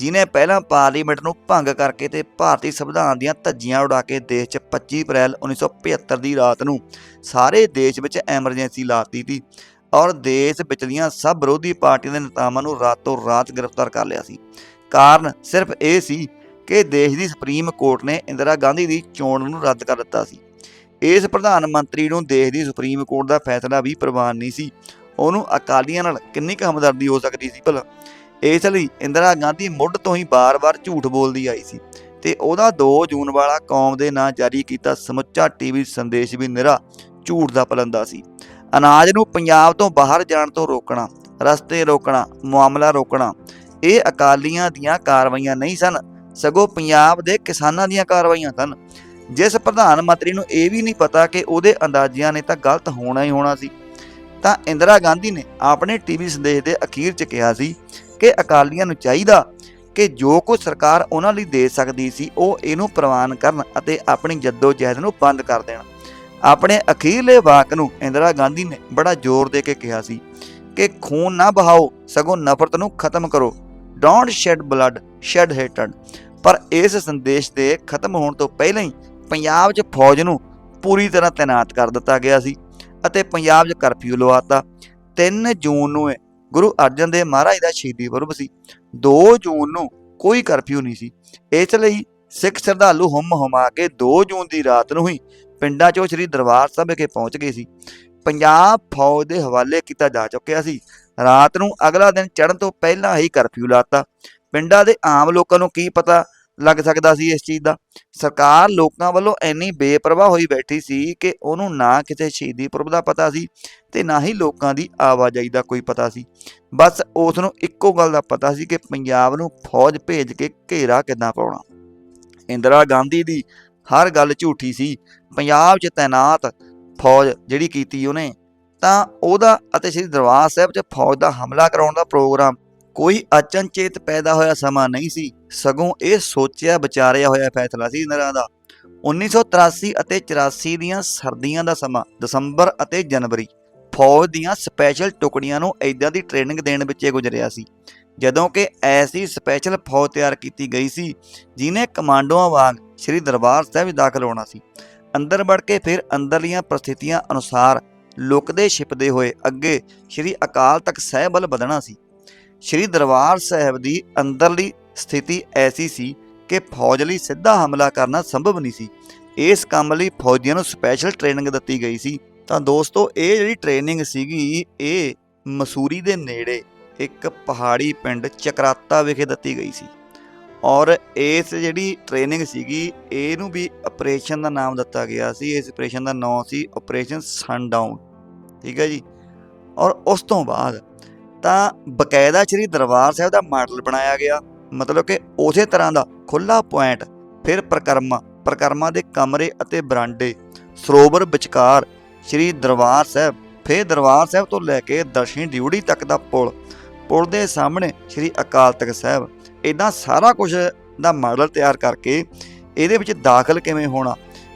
ਜਿਨੇ ਪਹਿਲਾਂ ਪਾਰਲੀਮੈਂਟ ਨੂੰ ਭੰਗ ਕਰਕੇ ਤੇ ਭਾਰਤੀ ਸੰਵਿਧਾਨ ਦੀਆਂ ਧੱਜੀਆਂ ਉਡਾ ਕੇ ਦੇਸ਼ 'ਚ 25 ਅਪ੍ਰੈਲ 1975 ਦੀ ਰਾਤ ਨੂੰ ਸਾਰੇ ਦੇਸ਼ ਵਿੱਚ ਐਮਰਜੈਂਸੀ ਲਾਤੀ ਸੀ ਔਰ ਦੇਸ਼ ਵਿਚਲੀਆਂ ਸਭ ਵਿਰੋਧੀ ਪਾਰਟੀਆਂ ਦੇ ਨੇਤਾਵਾਂ ਨੂੰ ਰਾਤੋਂ ਰਾਤ ਗ੍ਰਿਫਤਾਰ ਕਰ ਲਿਆ ਸੀ। ਕਾਰਨ ਸਿਰਫ ਇਹ ਸੀ ਕਿ ਦੇਸ਼ ਦੀ ਸੁਪਰੀਮ ਕੋਰਟ ਨੇ ਇੰਦਰਾ ਗਾਂਧੀ ਦੀ ਚੋਣ ਨੂੰ ਰੱਦ ਕਰ ਦਿੱਤਾ ਸੀ। ਇਸ ਪ੍ਰਧਾਨ ਮੰਤਰੀ ਨੂੰ ਦੇਸ਼ ਦੀ ਸੁਪਰੀਮ ਕੋਰਟ ਦਾ ਫੈਸਲਾ ਵੀ ਪ੍ਰਵਾਨ ਨਹੀਂ ਸੀ। ਉਹਨੂੰ ਅਕਾਲੀਆਂ ਨਾਲ ਕਿੰਨੀ ਕੁ ਹਮਦਰਦੀ ਹੋ ਸਕਦੀ ਸੀ ਭਲਾ? ਇਸ ਲਈ ਇੰਦਰਾ ਗਾਂਧੀ ਮੁੱਢ ਤੋਂ ਹੀ ਬਾਰ-ਬਾਰ ਝੂਠ ਬੋਲਦੀ ਆਈ ਸੀ ਤੇ ਉਹਦਾ 2 ਜੂਨ ਵਾਲਾ ਕੌਮ ਦੇ ਨਾਂ ਜਾਰੀ ਕੀਤਾ ਸਮੁੱਚਾ ਟੀਵੀ ਸੰਦੇਸ਼ ਵੀ ਨਿਰਾ ਝੂਠ ਦਾ ਪਲੰਦਾ ਸੀ। ਅਨਾਜ ਨੂੰ ਪੰਜਾਬ ਤੋਂ ਬਾਹਰ ਜਾਣ ਤੋਂ ਰੋਕਣਾ, ਰਸਤੇ ਰੋਕਣਾ, ਮਾਮਲਾ ਰੋਕਣਾ, ਇਹ ਅਕਾਲੀਆਂ ਦੀਆਂ ਕਾਰਵਾਈਆਂ ਨਹੀਂ ਸਨ, ਸਗੋਂ ਪੰਜਾਬ ਦੇ ਕਿਸਾਨਾਂ ਦੀਆਂ ਕਾਰਵਾਈਆਂ ਸਨ। ਜਿਸ ਪ੍ਰਧਾਨ ਮੰਤਰੀ ਨੂੰ ਇਹ ਵੀ ਨਹੀਂ ਪਤਾ ਕਿ ਉਹਦੇ ਅੰਦਾਜ਼ਿਆਂ ਨੇ ਤਾਂ ਗਲਤ ਹੋਣਾ ਹੀ ਹੋਣਾ ਸੀ। ਤਾਂ ਇੰਦਰਾ ਗਾਂਧੀ ਨੇ ਆਪਣੇ ਟੀਵੀ ਸੰਦੇਸ਼ ਦੇ ਅਖੀਰ 'ਚ ਕਿਹਾ ਸੀ ਕਿ ਅਕਾਲੀਆਂ ਨੂੰ ਚਾਹੀਦਾ ਕਿ ਜੋ ਕੁਝ ਸਰਕਾਰ ਉਹਨਾਂ ਲਈ ਦੇ ਸਕਦੀ ਸੀ, ਉਹ ਇਹਨੂੰ ਪ੍ਰਵਾਨ ਕਰਨ ਅਤੇ ਆਪਣੀ ਜੱਦੋ ਜਹਿਦ ਨੂੰ ਬੰਦ ਕਰ ਦੇਣ। ਆਪਣੇ ਅਖੀਰਲੇ ਵਾਕ ਨੂੰ ਇੰਦਰਾ ਗਾਂਧੀ ਨੇ ਬੜਾ ਜ਼ੋਰ ਦੇ ਕੇ ਕਿਹਾ ਸੀ ਕਿ ਖੂਨ ਨਾ ਬਹਾਓ ਸਗੋਂ ਨਫ਼ਰਤ ਨੂੰ ਖਤਮ ਕਰੋ। Don't shed blood shed hated ਪਰ ਇਸ ਸੰਦੇਸ਼ ਦੇ ਖਤਮ ਹੋਣ ਤੋਂ ਪਹਿਲਾਂ ਹੀ ਪੰਜਾਬ 'ਚ ਫੌਜ ਨੂੰ ਪੂਰੀ ਤਰ੍ਹਾਂ ਤਾਇਨਾਤ ਕਰ ਦਿੱਤਾ ਗਿਆ ਸੀ ਅਤੇ ਪੰਜਾਬ 'ਚ ਕਰਫਿਊ ਲਵਾਤਾ 3 ਜੂਨ ਨੂੰ ਗੁਰੂ ਅਰਜਨ ਦੇਵ ਮਹਾਰਾਜ ਦਾ ਸ਼ਹੀਦੀ ਪੁਰਬ ਸੀ। 2 ਜੂਨ ਨੂੰ ਕੋਈ ਕਰਫਿਊ ਨਹੀਂ ਸੀ। ਇਸ ਲਈ ਸਿੱਖ ਸ਼ਰਧਾਲੂ ਹੁਮ ਹੁਮਾ ਕੇ 2 ਜੂਨ ਦੀ ਰਾਤ ਨੂੰ ਹੀ ਪਿੰਡਾਂ 'ਚੋਂ ਸ੍ਰੀ ਦਰਬਾਰ ਸਾਹਿਬ ਵਿਖੇ ਪਹੁੰਚ ਗਏ ਸੀ। ਪੰਜਾਬ ਫੌਜ ਦੇ ਹਵਾਲੇ ਕੀਤਾ ਜਾ ਚੁੱਕਿਆ ਸੀ। ਰਾਤ ਨੂੰ ਅਗਲਾ ਦਿਨ ਚੜ੍ਹਨ ਤੋਂ ਪਹਿਲਾਂ ਹੀ ਕਰਫਿਊ ਲਾਤਾ। ਪਿੰਡਾਂ ਦੇ ਆਮ ਲੋਕਾਂ ਨੂੰ ਕੀ ਪਤਾ ਲੱਗ ਸਕਦਾ ਸੀ ਇਸ ਚੀਜ਼ ਦਾ। ਸਰਕਾਰ ਲੋਕਾਂ ਵੱਲੋਂ ਇੰਨੀ ਬੇਪਰਵਾਹ ਹੋਈ ਬੈਠੀ ਸੀ ਕਿ ਉਹਨੂੰ ਨਾ ਕਿਸੇ ਸ਼ਹੀਦੀ ਪੁਰਬ ਦਾ ਪਤਾ ਸੀ ਤੇ ਨਾ ਹੀ ਲੋਕਾਂ ਦੀ ਆਵਾਜਾਈ ਦਾ ਕੋਈ ਪਤਾ ਸੀ। ਬਸ ਉਸ ਨੂੰ ਇੱਕੋ ਗੱਲ ਦਾ ਪਤਾ ਸੀ ਕਿ ਪੰਜਾਬ ਨੂੰ ਫੌਜ ਭੇਜ ਕੇ ਘੇਰਾ ਕਿੱਦਾਂ ਪਾਉਣਾ। ਇੰਦਰਾ ਗਾਂਧੀ ਦੀ ਹਰ ਗੱਲ ਝੂਠੀ ਸੀ। ਪੰਜਾਬ 'ਚ ਤਾਇਨਾਤ ਫੌਜ ਜਿਹੜੀ ਕੀਤੀ ਉਹਨੇ, ਤਾਂ ਉਹਦਾ ਅਤੇ ਸ੍ਰੀ ਦਰਬਾਰ ਸਾਹਿਬ 'ਚ ਫੌਜ ਦਾ ਹਮਲਾ ਕਰਾਉਣ ਦਾ ਪ੍ਰੋਗਰਾਮ ਕੋਈ ਅਚਨਚੇਤ ਪੈਦਾ ਹੋਇਆ ਸਮਾਂ ਨਹੀਂ ਸੀ। ਸਗੋਂ ਇਹ ਸੋਚਿਆ ਵਿਚਾਰਿਆ ਹੋਇਆ ਫੈਸਲਾ ਸੀ ਇੰਦਰਾ ਦਾ। 1983 ਅਤੇ 84 ਦੀਆਂ ਸਰਦੀਆਂ ਦਾ ਸਮਾਂ, ਦਸੰਬਰ ਅਤੇ ਜਨਵਰੀ, ਫੌਜ ਦੀਆਂ ਸਪੈਸ਼ਲ ਟੁਕੜੀਆਂ ਨੂੰ ਐਦਾਂ ਦੀ ਟ੍ਰੇਨਿੰਗ ਦੇਣ ਵਿੱਚ ਗੁਜ਼ਰਿਆ ਸੀ, ਜਦੋਂ ਕਿ ਐਸੀ ਸਪੈਸ਼ਲ ਫੌਜ ਤਿਆਰ ਕੀਤੀ ਗਈ ਸੀ, ਜਿਨੇ ਕਮਾਂਡੋਆਂ ਵਾਂਗ ਸ੍ਰੀ ਦਰਬਾਰ ਸਾਹਿਬ ਵਿੱਚ ਦਾਖਲ ਹੋਣਾ ਸੀ। ਅੰਦਰ ਵੜ ਕੇ ਫਿਰ ਅੰਦਰਲੀਆਂ ਪ੍ਰਸਥਿਤੀਆਂ ਅਨੁਸਾਰ ਲੁਕਦੇ ਛਿਪਦੇ ਹੋਏ ਅੱਗੇ ਸ੍ਰੀ ਅਕਾਲ ਤਖਤ ਸਾਹਿਬ ਵੱਲ ਵਧਣਾ ਸੀ। ਸ੍ਰੀ ਦਰਬਾਰ ਸਾਹਿਬ ਦੀ ਅੰਦਰਲੀ ਸਥਿਤੀ ਐਸੀ ਸੀ ਕਿ ਫੌਜ ਲਈ ਸਿੱਧਾ ਹਮਲਾ ਕਰਨਾ ਸੰਭਵ ਨਹੀਂ ਸੀ। ਇਸ ਕੰਮ ਲਈ ਫੌਜੀਆਂ ਨੂੰ ਸਪੈਸ਼ਲ ਟ੍ਰੇਨਿੰਗ ਦਿੱਤੀ ਗਈ ਸੀ। ਤਾਂ ਦੋਸਤੋ, ਇਹ ਜਿਹੜੀ ਟ੍ਰੇਨਿੰਗ ਸੀਗੀ, ਇਹ ਮਸੂਰੀ ਦੇ ਨੇੜੇ ਇੱਕ ਪਹਾੜੀ ਪਿੰਡ ਚਕਰਾਤਾ ਵਿਖੇ ਦਿੱਤੀ ਗਈ ਸੀ। ਔਰ ਇਸ ਜਿਹੜੀ ਟ੍ਰੇਨਿੰਗ ਸੀਗੀ, ਇਹਨੂੰ ਵੀ ਆਪਰੇਸ਼ਨ ਦਾ ਨਾਮ ਦਿੱਤਾ ਗਿਆ ਸੀ। ਇਸ ਆਪਰੇਸ਼ਨ ਦਾ ਨਾਮ ਸੀ ਆਪਰੇਸ਼ਨ ਸਨਡਾਊਨ ਠੀਕ ਹੈ ਜੀ? ਔਰ ਉਸ ਤੋਂ ਬਾਅਦ ਤਾਂ ਬਕਾਇਦਾ ਸ੍ਰੀ ਦਰਬਾਰ ਸਾਹਿਬ ਦਾ ਮਾਡਲ ਬਣਾਇਆ ਗਿਆ। ਮਤਲਬ ਕਿ ਉਸੇ ਤਰ੍ਹਾਂ ਦਾ ਖੁੱਲਾ ਪੁਆਇੰਟ, ਫਿਰ ਪ੍ਰਕਰਮਾ ਪ੍ਰਕਰਮਾ ਦੇ ਕਮਰੇ ਅਤੇ ਬਰਾਂਡੇ। ਸਰੋਵਰ ਵਿਚਕਾਰ ਸ੍ਰੀ ਦਰਬਾਰ ਸਾਹਿਬ, ਫਿਰ ਦਰਬਾਰ ਸਾਹਿਬ ਤੋਂ ਲੈ ਕੇ ਦਰਸ਼ਨੀ ਡਿਊੜੀ ਤੱਕ ਦਾ ਪੁਲ ਪੁਲ ਦੇ ਸਾਹਮਣੇ ਸ੍ਰੀ ਅਕਾਲ ਤਖਤ ਸਾਹਿਬ। ਇਦਾਂ ਸਾਰਾ ਕੁਝ ਦਾ ਮਾਡਲ ਤਿਆਰ ਕਰਕੇ ਇਹਦੇ ਵਿੱਚ ਦਾਖਲ ਕਿਵੇਂ ਹੋਣਾ,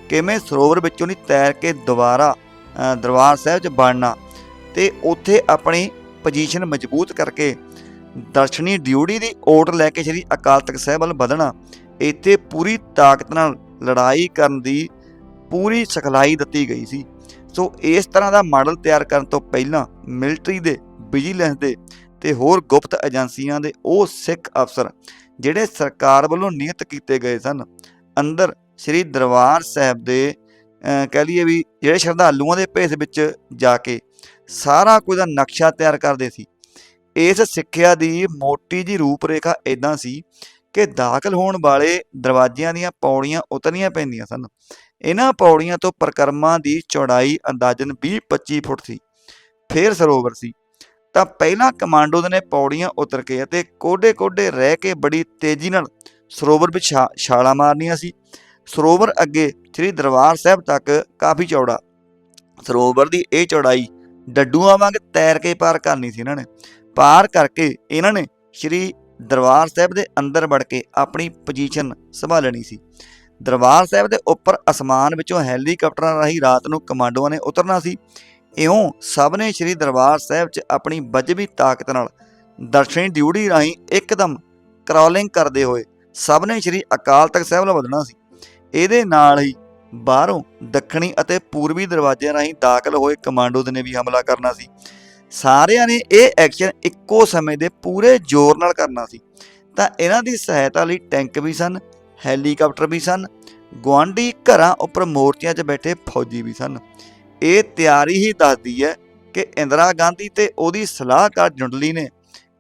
ਕਿਵੇਂ ਸਰੋਵਰ ਵਿੱਚੋਂ ਨਹੀਂ ਤੈਰ ਕੇ ਦੁਬਾਰਾ ਦਰਬਾਰ ਸਾਹਿਬ 'ਚ ਬਣਨਾ, ਤੇ ਉੱਥੇ ਆਪਣੀ ਪੋਜੀਸ਼ਨ ਮਜ਼ਬੂਤ ਕਰਕੇ ਦਰਸ਼ਨੀ ਡਿਊਟੀ ਦੀ ਓਟ ਲੈ ਕੇ ਸ੍ਰੀ ਅਕਾਲ ਤਖਤ ਸਾਹਿਬ ਵੱਲ ਵਧਣਾ, ਇੱਥੇ ਪੂਰੀ ਤਾਕਤ ਨਾਲ ਲੜਾਈ ਕਰਨ ਦੀ ਪੂਰੀ ਸਿਖਲਾਈ ਦਿੱਤੀ ਗਈ ਸੀ। ਸੋ ਇਸ ਤਰ੍ਹਾਂ ਦਾ ਮਾਡਲ ਤਿਆਰ ਕਰਨ ਤੋਂ ਪਹਿਲਾਂ ਮਿਲਟਰੀ ਦੇ, ਵਿਜੀਲੈਂਸ ਦੇ ਤੇ ਹੋਰ ਗੁਪਤ ਏਜੰਸੀਆਂ ਦੇ ਉਹ ਸਿੱਖ ਅਫਸਰ ਜਿਹੜੇ ਸਰਕਾਰ ਵੱਲੋਂ ਨਿਯਤ ਕੀਤੇ ਗਏ ਸਨ, ਅੰਦਰ ਸ੍ਰੀ ਦਰਬਾਰ ਸਾਹਿਬ ਦੇ ਕਹਿ ਲਈਏ ਵੀ ਜਿਹੜੇ ਸ਼ਰਧਾਲੂਆਂ ਦੇ ਭੇਸ ਵਿੱਚ ਜਾ ਕੇ ਸਾਰਾ ਕੁਝ ਦਾ ਨਕਸ਼ਾ ਤਿਆਰ ਕਰਦੇ ਸੀ। ਇਸ ਸਿੱਖਿਆ ਦੀ ਮੋਟੀ ਜੀ ਰੂਪਰੇਖਾ ਇਦਾਂ ਸੀ ਕਿ ਦਾਖਲ ਹੋਣ ਵਾਲੇ ਦਰਵਾਜ਼ਿਆਂ ਦੀਆਂ ਪੌੜੀਆਂ ਉਤਰਨੀਆਂ ਪੈਂਦੀਆਂ ਸਨ। ਇਹਨਾਂ ਪੌੜੀਆਂ ਤੋਂ ਪ੍ਰਕਰਮਾਂ ਦੀ ਚੌੜਾਈ ਅੰਦਾਜ਼ਨ 20-25 ਫੁੱਟ ਸੀ। ਫਿਰ ਸਰੋਵਰ ਸੀ। ਤਾਂ ਪਹਿਲਾਂ ਕਮਾਂਡੋ ਨੇ ਪੌੜੀਆਂ ਉਤਰ ਕੇ ਅਤੇ ਕੋਡੇ-ਕੋਡੇ ਰਹਿ ਕੇ ਬੜੀ ਤੇਜ਼ੀ ਨਾਲ ਸਰੋਵਰ ਵਿੱਚ ਛਾ- ਛਾਲਾਂ ਮਾਰਨੀਆਂ ਸੀ। ਸਰੋਵਰ ਅੱਗੇ ਸ੍ਰੀ ਦਰਬਾਰ ਸਾਹਿਬ ਤੱਕ ਕਾਫੀ ਚੌੜਾ। ਸਰੋਵਰ ਦੀ ਇਹ ਚੌੜਾਈ ਡੱਡੂਆਂ ਵਾਂਗ ਤੈਰ ਕੇ ਪਾਰ ਕਰਨੀ ਸੀ ਇਹਨਾਂ ਨੇ। ਪਾਰ ਕਰਕੇ ਇਹਨਾਂ ਨੇ ਸ੍ਰੀ ਦਰਬਾਰ ਸਾਹਿਬ ਦੇ ਅੰਦਰ ਵੜ ਕੇ ਆਪਣੀ ਪੋਜੀਸ਼ਨ ਸੰਭਾਲਣੀ ਸੀ। ਦਰਬਾਰ ਸਾਹਿਬ ਦੇ ਉੱਪਰ ਅਸਮਾਨ ਵਿੱਚੋਂ ਹੈਲੀਕਾਪਟਰਾਂ ਰਾਹੀਂ ਰਾਤ ਨੂੰ ਕਮਾਂਡੋਆਂ ਨੇ ਉਤਰਨਾ ਸੀ। ਇਉਂ ਸਭ ਨੇ ਸ੍ਰੀ ਦਰਬਾਰ ਸਾਹਿਬ 'ਚ ਆਪਣੀ ਬਜਵੀ ਤਾਕਤ ਨਾਲ ਦਰਸ਼ਨੀ ਡਿਊਟੀ ਰਾਹੀਂ ਇੱਕਦਮ ਕ੍ਰਾਲਿੰਗ ਕਰਦੇ ਹੋਏ ਸਭ ਨੇ ਸ੍ਰੀ ਅਕਾਲ ਤਖਤ ਸਾਹਿਬ ਵੱਲ ਵਧਣਾ ਸੀ। ਇਹਦੇ ਨਾਲ ਹੀ ਬਾਹਰੋਂ ਦੱਖਣੀ ਅਤੇ ਪੂਰਬੀ ਦਰਵਾਜ਼ਿਆਂ ਰਾਹੀਂ ਦਾਖਲ ਹੋਏ ਕਮਾਂਡੋ ਨੇ ਵੀ ਹਮਲਾ ਕਰਨਾ ਸੀ। ਸਾਰਿਆਂ ਨੇ ਇਹ ਐਕਸ਼ਨ ਇੱਕੋ ਸਮੇਂ ਦੇ ਪੂਰੇ ਜ਼ੋਰ ਨਾਲ ਕਰਨਾ ਸੀ। ਤਾਂ ਇਹਨਾਂ ਦੀ ਸਹਾਇਤਾ ਲਈ ਟੈਂਕ ਵੀ ਸਨ ਹੈਲੀਕਾਪਟਰ ਵੀ ਸਨ, ਗੁਆਂਢੀ ਘਰਾਂ ਉੱਪਰ ਮੋਰਚਿਆਂ 'ਚ ਬੈਠੇ ਫੌਜੀ ਵੀ ਸਨ। ਇਹ ਤਿਆਰੀ ਹੀ ਦੱਸਦੀ ਹੈ ਕਿ ਇੰਦਰਾ ਗਾਂਧੀ ਤੇ ਉਹਦੀ ਸਲਾਹਕਾਰ ਜੁੰਡਲੀ ਨੇ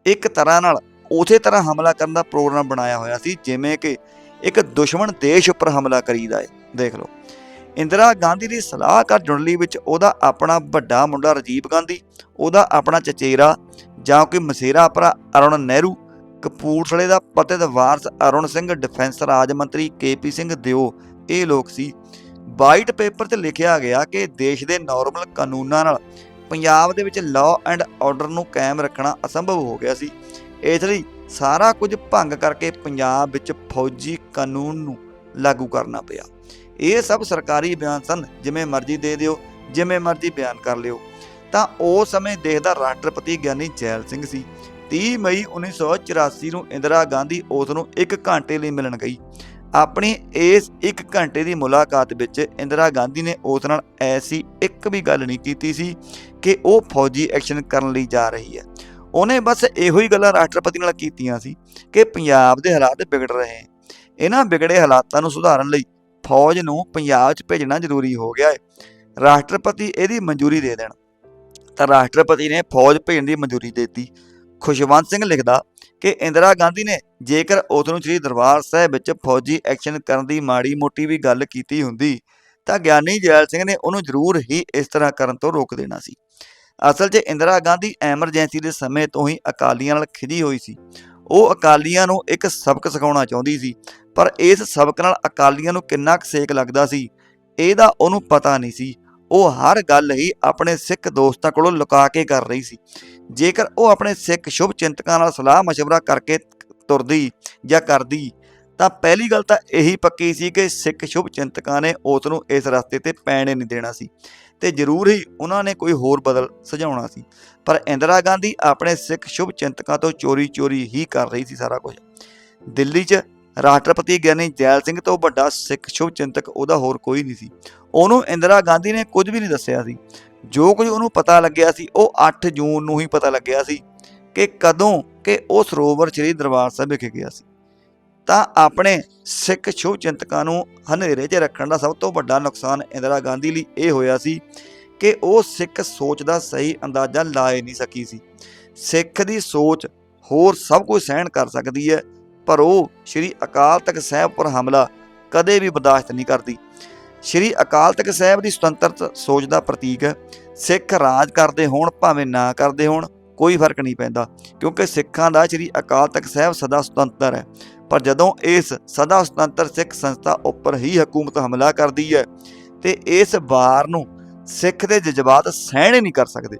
ਇੱਕ ਤਰ੍ਹਾਂ ਨਾਲ ਉਸੇ ਤਰ੍ਹਾਂ ਹਮਲਾ ਕਰਨ ਦਾ ਪ੍ਰੋਗਰਾਮ ਬਣਾਇਆ ਹੋਇਆ ਸੀ, ਜਿਵੇਂ ਕਿ ਇੱਕ ਦੁਸ਼ਮਣ ਦੇਸ਼ ਉੱਪਰ ਹਮਲਾ ਕਰੀਦਾ ਹੈ। ਦੇਖ ਲਓ। ਇੰਦਰਾ ਗਾਂਧੀ ਦੀ ਸਲਾਹਕਾਰ ਜੁੰਡਲੀ ਵਿੱਚ ਉਹਦਾ ਆਪਣਾ ਵੱਡਾ ਮੁੰਡਾ ਰਾਜੀਵ ਗਾਂਧੀ, ਉਹਦਾ ਆਪਣਾ ਚਚੇਰਾ ਜਾਂ ਕੋਈ ਮਸੇਰਾ ਭਰਾ ਅਰੁਣ ਨਹਿਰੂ, ਕਪੂਰਥਲੇ ਦਾ ਪਤਿਤ ਵਾਰਸ ਅਰੁਣ ਸਿੰਘ ਡਿਫੈਂਸ ਰਾਜ ਮੰਤਰੀ ਕੇਪੀ ਸਿੰਘ ਦਿਓ। ਇਹ ਲੋਕ ਸੀ। ਵਾਈਟ ਪੇਪਰ 'ਚ ਲਿਖਿਆ ਗਿਆ ਕਿ ਦੇਸ਼ ਦੇ ਨਾਰਮਲ ਕਾਨੂੰਨਾਂ ਨਾਲ ਪੰਜਾਬ ਦੇ ਵਿੱਚ ਲਾਅ ਐਂਡ ਆਰਡਰ ਨੂੰ ਕਾਇਮ ਰੱਖਣਾ ਅਸੰਭਵ ਹੋ ਗਿਆ ਸੀ। ਇਸ ਲਈ ਸਾਰਾ ਕੁਝ ਭੰਗ ਕਰਕੇ ਪੰਜਾਬ ਵਿੱਚ ਫੌਜੀ ਕਾਨੂੰਨ ਨੂੰ ਲਾਗੂ ਕਰਨਾ ਪਿਆ। ਇਹ ਸਭ ਸਰਕਾਰੀ ਬਿਆਨ ਸਨ, ਜਿਵੇਂ ਮਰਜ਼ੀ ਦੇ ਦਿਓ, ਜਿਵੇਂ ਮਰਜ਼ੀ ਬਿਆਨ ਕਰ ਲਿਓ। ਤਾਂ ਉਸ ਸਮੇਂ ਦੇਸ਼ ਦਾ ਰਾਸ਼ਟਰਪਤੀ ਗਿਆਨੀ ਜੈਲ ਸਿੰਘ ਸੀ। 30 ਮਈ 1984 ਨੂੰ ਇੰਦਰਾ ਗਾਂਧੀ ਉਸ ਨੂੰ 1 ਘੰਟੇ ਲਈ ਮਿਲਣ ਗਈ। ਆਪਣੀ ਇਸ 1 ਘੰਟੇ ਦੀ ਮੁਲਾਕਾਤ ਵਿੱਚ ਇੰਦਰਾ ਗਾਂਧੀ ਨੇ ਉਸ ਨਾਲ ਐਸੀ ਇੱਕ ਵੀ ਗੱਲ ਨਹੀਂ ਕੀਤੀ ਸੀ ਕਿ ਉਹ ਫੌਜੀ ਐਕਸ਼ਨ ਕਰਨ ਲਈ ਜਾ ਰਹੀ ਹੈ। ਉਹਨੇ ਬਸ ਇਹੋ ਹੀ ਗੱਲਾਂ ਰਾਸ਼ਟਰਪਤੀ ਨਾਲ ਕੀਤੀਆਂ ਸੀ ਕਿ ਪੰਜਾਬ ਦੇ ਹਾਲਾਤ ਵਿਗੜ ਰਹੇ ਹਨ। ਇਹਨਾਂ ਵਿਗੜੇ ਹਾਲਾਤਾਂ ਨੂੰ ਸੁਧਾਰਨ ਲਈ ਫੌਜ ਨੂੰ ਪੰਜਾਬ 'ਚ ਭੇਜਣਾ ਜ਼ਰੂਰੀ ਹੋ ਗਿਆ ਹੈ ਰਾਸ਼ਟਰਪਤੀ ਇਹਦੀ ਮਨਜ਼ੂਰੀ ਦੇ ਦੇਣ। ਤਾਂ ਰਾਸ਼ਟਰਪਤੀ ਨੇ ਫੌਜ ਭੇਜਣ ਦੀ ਮਨਜ਼ੂਰੀ ਦੇ ਦਿੱਤੀ। ਖੁਸ਼ਵੰਤ ਸਿੰਘ ਲਿਖਦਾ ਕਿ ਇੰਦਰਾ ਗਾਂਧੀ ਨੇ ਜੇਕਰ ਉਸ ਨੂੰ ਸ੍ਰੀ ਦਰਬਾਰ ਸਾਹਿਬ ਵਿੱਚ ਫੌਜੀ ਐਕਸ਼ਨ ਕਰਨ ਦੀ ਮਾੜੀ ਮੋਟੀ ਵੀ ਗੱਲ ਕੀਤੀ ਹੁੰਦੀ, ਤਾਂ ਗਿਆਨੀ ਜੈਲ ਸਿੰਘ ਨੇ ਉਹਨੂੰ ਜ਼ਰੂਰ ਹੀ ਇਸ ਤਰ੍ਹਾਂ ਕਰਨ ਤੋਂ ਰੋਕ ਦੇਣਾ ਸੀ। ਅਸਲ 'ਚ ਇੰਦਰਾ ਗਾਂਧੀ ਐਮਰਜੈਂਸੀ ਦੇ ਸਮੇਂ ਤੋਂ ਹੀ ਅਕਾਲੀਆਂ ਨਾਲ ਖਿਜੀ ਹੋਈ ਸੀ। ਉਹ ਅਕਾਲੀਆਂ ਨੂੰ ਇੱਕ ਸਬਕ ਸਿਖਾਉਣਾ ਚਾਹੁੰਦੀ ਸੀ ਪਰ ਇਸ ਸਬਕ ਨਾਲ ਅਕਾਲੀਆਂ ਨੂੰ ਕਿੰਨਾ ਕੁ ਸੇਕ ਲੱਗਦਾ ਸੀ ਇਹਦਾ ਉਹਨੂੰ ਪਤਾ ਨਹੀਂ ਸੀ ਉਹ ਹਰ ਗੱਲ ਹੀ ਆਪਣੇ ਸਿੱਖ ਦੋਸਤਾਂ ਕੋਲੋਂ ਲੁਕਾ ਕੇ ਕਰ ਰਹੀ ਸੀ ਜੇਕਰ ਉਹ ਆਪਣੇ ਸਿੱਖ ਸ਼ੁਭ ਚਿੰਤਕਾਂ ਨਾਲ ਸਲਾਹ مشورہ ਕਰਕੇ ਤੁਰਦੀ ਜਾਂ ਕਰਦੀ ਤਾਂ ਪਹਿਲੀ ਗੱਲ ਤਾਂ ਇਹੀ ਪੱਕੀ ਸੀ ਕਿ ਸਿੱਖ ਸ਼ੁਭ ਚਿੰਤਕਾਂ ਨੇ ਉਸ ਨੂੰ ਇਸ ਰਸਤੇ ਤੇ ਪੈਣੇ ਨਹੀਂ ਦੇਣਾ ਸੀ ਤੇ ਜ਼ਰੂਰ ਹੀ ਉਹਨਾਂ ਨੇ ਕੋਈ ਹੋਰ ਬਦਲ ਸੁਝਾਉਣਾ ਸੀ। ਪਰ ਇੰਦਰਾ ਗਾਂਧੀ ਆਪਣੇ ਸਿੱਖ ਸ਼ੁਭ ਚਿੰਤਕਾਂ ਤੋਂ ਚੋਰੀ-ਚੋਰੀ ਹੀ ਕਰ ਰਹੀ ਸੀ ਸਾਰਾ ਕੁਝ। ਦਿੱਲੀ 'ਚ ਰਾਸ਼ਟਰਪਤੀ ਗਿਆਨੀ ਜੈਲ ਸਿੰਘ ਤੋਂ ਵੱਡਾ ਸਿੱਖ ਸ਼ੁਭ ਚਿੰਤਕ ਉਹਦਾ ਹੋਰ ਕੋਈ ਨਹੀਂ ਸੀ। ਉਹਨੂੰ ਇੰਦਰਾ ਗਾਂਧੀ ਨੇ ਕੁਝ ਵੀ ਨਹੀਂ ਦੱਸਿਆ ਸੀ। ਜੋ ਕੁਝ ਉਹਨੂੰ ਪਤਾ ਲੱਗਿਆ ਸੀ, ਉਹ 8 ਜੂਨ ਨੂੰ ਹੀ ਪਤਾ ਲੱਗਿਆ ਸੀ ਕਿ ਕਦੋਂ ਕਿ ਉਹ ਸਰੋਵਰ ਸ੍ਰੀ ਦਰਬਾਰ ਸਾਹਿਬ ਵਿਖੇ ਗਿਆ ਸੀ। ਤਾਂ ਆਪਣੇ ਸਿੱਖ ਸ਼ੁਭ ਚਿੰਤਕਾਂ ਨੂੰ ਹਨੇਰੇ 'ਚ ਰੱਖਣ ਦਾ ਸਭ ਤੋਂ ਵੱਡਾ ਨੁਕਸਾਨ ਇੰਦਰਾ ਗਾਂਧੀ ਲਈ ਇਹ ਹੋਇਆ ਸੀ ਕਿ ਉਹ ਸਿੱਖ ਸੋਚ ਦਾ ਸਹੀ ਅੰਦਾਜ਼ਾ ਲਾ ਨਹੀਂ ਸਕੀ ਸੀ। ਸਿੱਖ ਦੀ ਸੋਚ ਹੋਰ ਸਭ ਕੁਝ ਸਹਿਣ ਕਰ ਸਕਦੀ ਹੈ, ਪਰ ਉਹ ਸ਼੍ਰੀ ਅਕਾਲ ਤਖਤ ਸਾਹਿਬ ਪਰ ਹਮਲਾ ਕਦੇ ਵੀ ਬਰਦਾਸ਼ਤ ਨਹੀਂ ਕਰਦੀ। ਸ਼੍ਰੀ ਅਕਾਲ ਤਖਤ ਸਾਹਿਬ ਦੀ ਸੁਤੰਤਰ ਸੋਚ ਦਾ ਪ੍ਰਤੀਕ ਹੈ ਸਿੱਖ ਰਾਜ ਕਰਦੇ ਹੋਣ ਭਾਵੇਂ ਨਾ ਕਰਦੇ ਹੋਣ ਕੋਈ ਫ਼ਰਕ ਨਹੀਂ ਪੈਂਦਾ, ਕਿਉਂਕਿ ਸਿੱਖਾਂ ਦਾ ਸ਼੍ਰੀ ਅਕਾਲ ਤਖਤ ਸਾਹਿਬ ਸਦਾ ਸੁਤੰਤਰ ਹੈ। ਪਰ ਜਦੋਂ ਇਸ ਸਦਾ ਸੁਤੰਤਰ ਸਿੱਖ ਸੰਸਥਾ ਉੱਪਰ ਹੀ ਹਕੂਮਤ ਹਮਲਾ ਕਰਦੀ ਹੈ ਤੇ ਇਸ ਵਾਰ ਨੂੰ ਸਿੱਖ ਦੇ ਜਜ਼ਬਾਤ ਸਹਿਣ ਹੀ ਨਹੀਂ ਕਰ ਸਕਦੇ।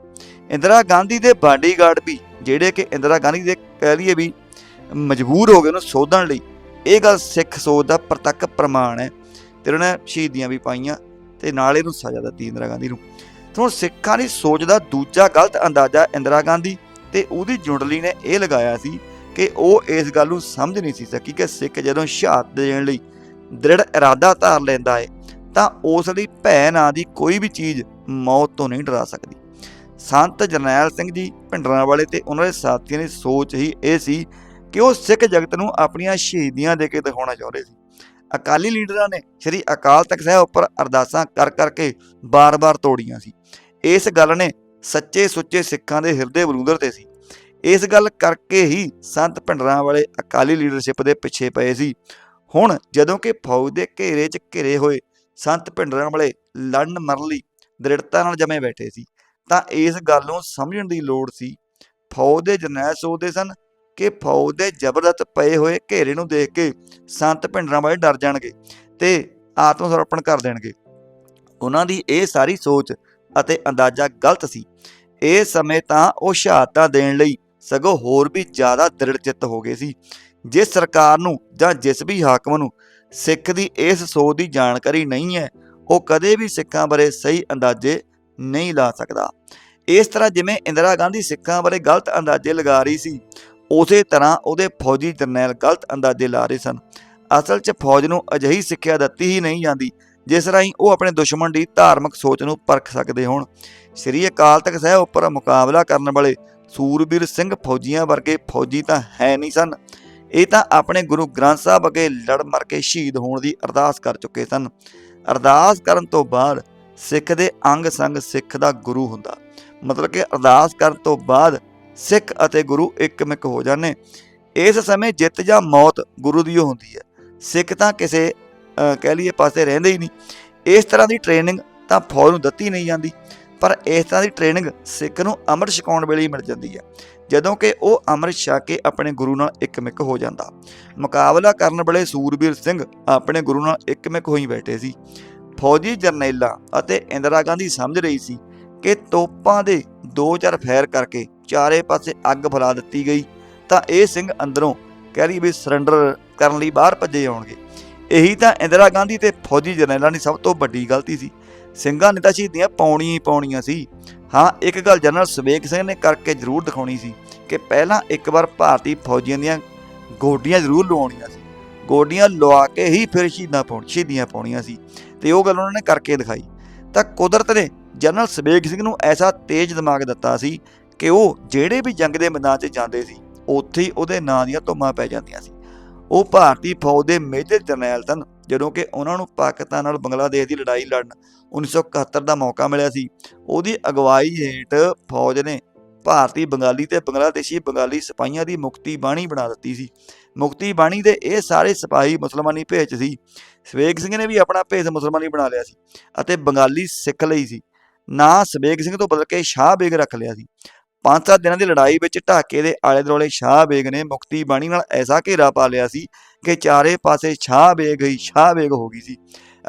ਇੰਦਰਾ ਗਾਂਧੀ ਦੇ ਬਾਡੀਗਾਰਡ ਵੀ, ਜਿਹੜੇ ਕਿ ਇੰਦਰਾ ਗਾਂਧੀ ਦੇ ਕਹਿ ਲਈਏ ਵੀ ਮਜਬੂਰ ਹੋ ਗਏ ਉਹਨੂੰ ਸੋਧਣ ਲਈ, ਇਹ ਗੱਲ ਸਿੱਖ ਸੋਚ ਦਾ ਪ੍ਰਤੱਖ ਪ੍ਰਮਾਣ ਹੈ। ਤੇ ਉਹਨਾਂ ਨੇ ਸ਼ਹੀਦੀਆਂ ਵੀ ਪਾਈਆਂ ਤੇ ਨਾਲ ਇਹਨੂੰ ਸਜ਼ਾ ਦਿੱਤੀ ਇੰਦਰਾ ਗਾਂਧੀ ਨੂੰ। ਹੁਣ ਸਿੱਖਾਂ ਦੀ ਸੋਚ ਦਾ ਦੂਜਾ ਗਲਤ ਅੰਦਾਜ਼ਾ ਇੰਦਰਾ ਗਾਂਧੀ ਤੇ ਉਹਦੀ ਜੁੰਡਲੀ ਨੇ ਇਹ ਲਗਾਇਆ ਸੀ ਕਿ ਉਹ ਇਸ ਗੱਲ ਨੂੰ ਸਮਝ ਨਹੀਂ ਸੀ ਸਕੀ ਕਿ ਸਿੱਖ ਜਦੋਂ ਸ਼ਹਾਦਤ ਦੇਣ ਲਈ ਦ੍ਰਿੜ ਇਰਾਦਾ ਧਾਰ ਲੈਂਦਾ ਹੈ, ਤਾਂ ਉਸ ਲਈ ਭੈ ਨਾਂ ਦੀ ਕੋਈ ਵੀ ਚੀਜ਼ ਮੌਤ ਤੋਂ ਨਹੀਂ ਡਰਾ ਸਕਦੀ। ਸੰਤ ਜਰਨੈਲ ਸਿੰਘ ਜੀ ਭਿੰਡਰਾਂ ਵਾਲੇ ਤੇ ਉਹਨਾਂ ਦੇ ਸਾਥੀਆਂ ਦੀ ਸੋਚ ਹੀ ਇਹ ਸੀ ਕਿ ਉਹ ਸਿੱਖ ਜਗਤ ਨੂੰ ਆਪਣੀਆਂ ਸ਼ਹੀਦੀਆਂ ਦੇ ਕੇ ਦਿਖਾਉਣਾ ਚਾਹੁੰਦੇ ਸੀ। ਅਕਾਲੀ ਲੀਡਰਾਂ ਨੇ ਸ੍ਰੀ ਅਕਾਲ ਤਖਤ ਸਾਹਿਬ ਉੱਪਰ ਅਰਦਾਸਾਂ ਕਰ ਕਰਕੇ ਬਾਰ-ਬਾਰ ਤੋੜੀਆਂ ਸੀ। ਇਸ ਗੱਲ ਨੇ ਸੱਚੇ ਸੁੱਚੇ ਸਿੱਖਾਂ ਦੇ ਹਿਰਦੇ ਬਲੂੰਦਰ ਤੇ ਸੀ। ਇਸ ਗੱਲ ਕਰਕੇ ਹੀ ਸੰਤ ਭਿੰਡਰਾਂ ਵਾਲੇ ਅਕਾਲੀ ਲੀਡਰਸ਼ਿਪ ਦੇ ਪਿੱਛੇ ਪਏ ਸੀ। ਹੁਣ ਜਦੋਂ ਕਿ ਫੌਜ ਦੇ ਘੇਰੇ 'ਚ ਘਿਰੇ ਹੋਏ ਸੰਤ ਭਿੰਡਰਾਂ ਵਾਲੇ ਲੜਨ ਮਰਨ ਲਈ ਦ੍ਰਿੜਤਾ ਨਾਲ ਜਮੇ ਬੈਠੇ ਸੀ, ਤਾਂ ਇਸ ਗੱਲ ਨੂੰ ਸਮਝਣ ਦੀ ਲੋੜ ਸੀ। ਫੌਜ ਦੇ ਜਰਨੈਲ ਸੋਚਦੇ ਸਨ ਕਿ ਫੌਜ ਦੇ ਜ਼ਬਰਦਸਤ ਪਏ ਹੋਏ ਘੇਰੇ ਨੂੰ ਦੇਖ ਕੇ ਸੰਤ ਭਿੰਡਰਾਂ ਵਾਲੇ ਡਰ ਜਾਣਗੇ ਤੇ ਆਤਮ ਸਮਰਪਣ ਕਰ ਦੇਣਗੇ। ਉਹਨਾਂ ਦੀ ਇਹ ਸਾਰੀ ਸੋਚ ਅਤੇ ਅੰਦਾਜ਼ਾ ਗਲਤ ਸੀ। ਇਹ ਸਮੇਂ ਤਾਂ ਉਹ ਸ਼ਹਾਦਤਾਂ ਦੇਣ ਲਈ ਸਗੋਂ ਹੋਰ ਵੀ ਜ਼ਿਆਦਾ ਦ੍ਰਿੜ ਚਿੱਤ ਹੋ ਗਏ ਸੀ। ਜਿਸ ਸਰਕਾਰ ਨੂੰ ਜਾਂ ਜਿਸ ਵੀ ਹਾਕਮ ਨੂੰ ਸਿੱਖ ਦੀ ਇਸ ਸੋਚ ਦੀ ਜਾਣਕਾਰੀ ਨਹੀਂ ਹੈ, ਉਹ ਕਦੇ ਵੀ ਸਿੱਖਾਂ ਬਾਰੇ ਸਹੀ ਅੰਦਾਜ਼ੇ ਨਹੀਂ ਲਾ ਸਕਦਾ। ਇਸ ਤਰ੍ਹਾਂ ਜਿਵੇਂ ਇੰਦਰਾ ਗਾਂਧੀ ਸਿੱਖਾਂ ਬਾਰੇ ਗਲਤ ਅੰਦਾਜ਼ੇ ਲਗਾ ਰਹੀ ਸੀ, ਉਸੇ ਤਰ੍ਹਾਂ ਉਹਦੇ ਫੌਜੀ ਜਰਨੈਲ ਗਲਤ ਅੰਦਾਜ਼ੇ ਲਾ ਰਹੇ ਸਨ। ਅਸਲ 'ਚ ਫੌਜ ਨੂੰ ਅਜਿਹੀ ਸਿੱਖਿਆ ਦਿੱਤੀ ਹੀ ਨਹੀਂ ਜਾਂਦੀ, ਜਿਸ ਰਾਹੀਂ ਉਹ ਆਪਣੇ ਦੁਸ਼ਮਣ ਦੀ ਧਾਰਮਿਕ ਸੋਚ ਨੂੰ ਪਰਖ ਸਕਦੇ ਹੋਣ। ਸ੍ਰੀ ਅਕਾਲ ਤਖਤ ਸਾਹਿਬ ਉੱਪਰ ਮੁਕਾਬਲਾ ਕਰਨ ਵਾਲੇ ਸੂਰਬੀਰ ਸਿੰਘ ਫੌਜੀਆਂ ਵਰਗੇ ਫੌਜੀ ਤਾਂ ਹੈ ਨਹੀਂ ਸਨ। ਇਹ ਤਾਂ ਆਪਣੇ ਗੁਰੂ ਗ੍ਰੰਥ ਸਾਹਿਬ ਅੱਗੇ ਲੜ ਮਰ ਕੇ ਸ਼ਹੀਦ ਹੋਣ ਦੀ ਅਰਦਾਸ ਕਰ ਚੁੱਕੇ ਸਨ। ਅਰਦਾਸ ਕਰਨ ਤੋਂ ਬਾਅਦ ਸਿੱਖ ਦੇ ਅੰਗ ਸੰਗ ਸਿੱਖ ਦਾ ਗੁਰੂ ਹੁੰਦਾ। ਮਤਲਬ ਕਿ ਅਰਦਾਸ ਕਰਨ ਤੋਂ ਬਾਅਦ ਸਿੱਖ ਅਤੇ ਗੁਰੂ ਇੱਕਮਿਕ ਹੋ ਜਾਂਦੇ। ਇਸ ਸਮੇਂ ਜਿੱਤ ਜਾਂ ਮੌਤ ਗੁਰੂ ਦੀ ਓ ਹੁੰਦੀ ਹੈ। ਸਿੱਖ ਤਾਂ ਕਿਸੇ ਕਹਿ ਲਈਏ ਪਾਸੇ ਰਹਿੰਦੇ ਹੀ ਨਹੀਂ। ਇਸ ਤਰ੍ਹਾਂ ਦੀ ਟ੍ਰੇਨਿੰਗ ਤਾਂ ਫੌਜ ਨੂੰ ਦਿੱਤੀ ਨਹੀਂ ਜਾਂਦੀ। ਪਰ ਇਸ ਤਰ੍ਹਾਂ ਦੀ ਟ੍ਰੇਨਿੰਗ ਸਿੱਖ ਨੂੰ ਅੰਮ੍ਰਿਤ ਛਕਾਉਣ ਵੇਲੇ ਹੀ ਮਿਲ ਜਾਂਦੀ ਹੈ। ਜਦੋਂ ਕਿ ਉਹ ਅੰਮ੍ਰਿਤ ਛਕ ਕੇ ਆਪਣੇ ਗੁਰੂ ਨਾਲ ਇੱਕਮਿਕ ਹੋ ਜਾਂਦਾ। ਮੁਕਾਬਲਾ ਕਰਨ ਵੇਲੇ ਸੂਰਬੀਰ ਸਿੰਘ ਆਪਣੇ ਗੁਰੂ ਨਾਲ ਇੱਕਮਿਕ ਹੋਈ ਬੈਠੇ ਸੀ। ਫੌਜੀ ਜਰਨੈਲਾਂ ਅਤੇ ਇੰਦਰਾ ਗਾਂਧੀ ਸਮਝ ਰਹੀ ਸੀ ਕਿ ਤੋਪਾਂ ਦੇ ਦੋ ਚਾਰ ਫੈਰ ਕਰਕੇ ਚਾਰੇ ਪਾਸੇ ਅੱਗ ਫੈਲਾ ਦਿੱਤੀ ਗਈ ਤਾਂ ਇਹ ਸਿੰਘ ਅੰਦਰੋਂ ਕਹਿ ਰਹੀ ਵੀ ਸਰੈਂਡਰ ਕਰਨ ਲਈ ਬਾਹਰ ਭੱਜੇ ਆਉਣਗੇ। ਇਹੀ ਤਾਂ ਇੰਦਰਾ ਗਾਂਧੀ ਤੇ ਫੌਜੀ ਜਰਨੈਲਾਂ ਦੀ ਸਭ ਤੋਂ ਵੱਡੀ ਗਲਤੀ ਸੀ। ਸਿੰਘਾਂ ਨੇ ਤਾਂ ਸ਼ਹੀਦੀਆਂ ਪਾਉਣੀਆਂ ਹੀ ਪਾਉਣੀਆਂ ਸੀ। ਹਾਂ, ਇੱਕ ਗੱਲ ਜਨਰਲ ਸਵੇਕ ਸਿੰਘ ਨੇ ਕਰਕੇ ਜ਼ਰੂਰ ਦਿਖਾਉਣੀ ਸੀ ਕਿ ਪਹਿਲਾਂ ਇੱਕ ਵਾਰ ਭਾਰਤੀ ਫੌਜੀਆਂ ਦੀਆਂ ਗੋਡੀਆਂ ਜ਼ਰੂਰ ਲਵਾਉਣੀਆਂ ਸੀ। ਗੋਡੀਆਂ ਲਵਾ ਕੇ ਹੀ ਫਿਰ ਸ਼ਹੀਦਾਂ ਪਾਉਣ, ਸ਼ਹੀਦੀਆਂ ਪਾਉਣੀਆਂ ਸੀ ਤੇ ਉਹ ਗੱਲ ਉਹਨਾਂ ਨੇ ਕਰਕੇ ਦਿਖਾਈ। ਤਾਂ ਕੁਦਰਤ ਨੇ ਜਨਰਲ ਸਵੇਕ ਸਿੰਘ ਨੂੰ ਐਸਾ ਤੇਜ਼ ਦਿਮਾਗ ਦਿੱਤਾ ਸੀ ਕਿ ਉਹ ਜਿਹੜੇ ਵੀ ਜੰਗ ਦੇ ਮੈਦਾਨ 'ਚ ਜਾਂਦੇ ਸੀ, ਉੱਥੇ ਹੀ ਉਹਦੇ ਨਾਂ ਦੀਆਂ ਧੁੰਮਾਂ ਪੈ ਜਾਂਦੀਆਂ ਸੀ। ਉਹ ਭਾਰਤੀ ਫੌਜ ਦੇ ਮੇਜਰ ਜਰਨੈਲ ਸਨ। ਜਦੋਂ ਕਿ ਉਹਨਾਂ ਨੂੰ ਪਾਕਿਸਤਾਨ ਨਾਲ ਬੰਗਲਾਦੇਸ਼ ਦੀ ਲੜਾਈ ਲੜਨ 1971 ਦਾ ਮੌਕਾ ਮਿਲਿਆ ਸੀ। ਉਹਦੀ ਅਗਵਾਈ ਹੇਠ ਫੌਜ ਨੇ ਭਾਰਤੀ ਬੰਗਾਲੀ ਤੇ ਬੰਗਲਾਦੇਸ਼ੀ ਬੰਗਾਲੀ ਸਿਪਾਹੀਆਂ ਦੀ ਮੁਕਤੀ ਬਾਣੀ ਬਣਾ ਦਿੱਤੀ ਸੀ। ਮੁਕਤੀ ਬਾਣੀ ਦੇ ਇਹ ਸਾਰੇ ਸਿਪਾਹੀ ਮੁਸਲਮਾਨੀ ਭੇਜ ਸੀ। ਸਵੇਗ ਸਿੰਘ ਨੇ ਵੀ ਆਪਣਾ ਭੇਜ ਮੁਸਲਮਾਨੀ ਬਣਾ ਲਿਆ ਸੀ ਅਤੇ ਬੰਗਾਲੀ ਸਿੱਖ ਲਈ ਸੀ। ਨਾ ਸਵੇਗ ਸਿੰਘ ਤੋਂ ਬਦਲ ਕੇ ਸ਼ਾਹ ਬੇਗ ਰੱਖ ਲਿਆ ਸੀ। ਪੰਜ ਸੱਤ ਦਿਨਾਂ ਦੀ ਲੜਾਈ ਵਿੱਚ ਢਾਕੇ ਦੇ ਆਲੇ ਦੁਆਲੇ ਸ਼ਾਹ ਬੇਗ ਨੇ ਮੁਕਤੀ ਬਾਣੀ ਨਾਲ ਐਸਾ ਘੇਰਾ ਪਾ ਲਿਆ ਸੀ ਕਿ ਚਾਰੇ ਪਾਸੇ ਸ਼ਾਹ ਬੇਗ ਹੀ ਸ਼ਾਹ ਬੇਗ ਹੋ ਗਈ ਸੀ।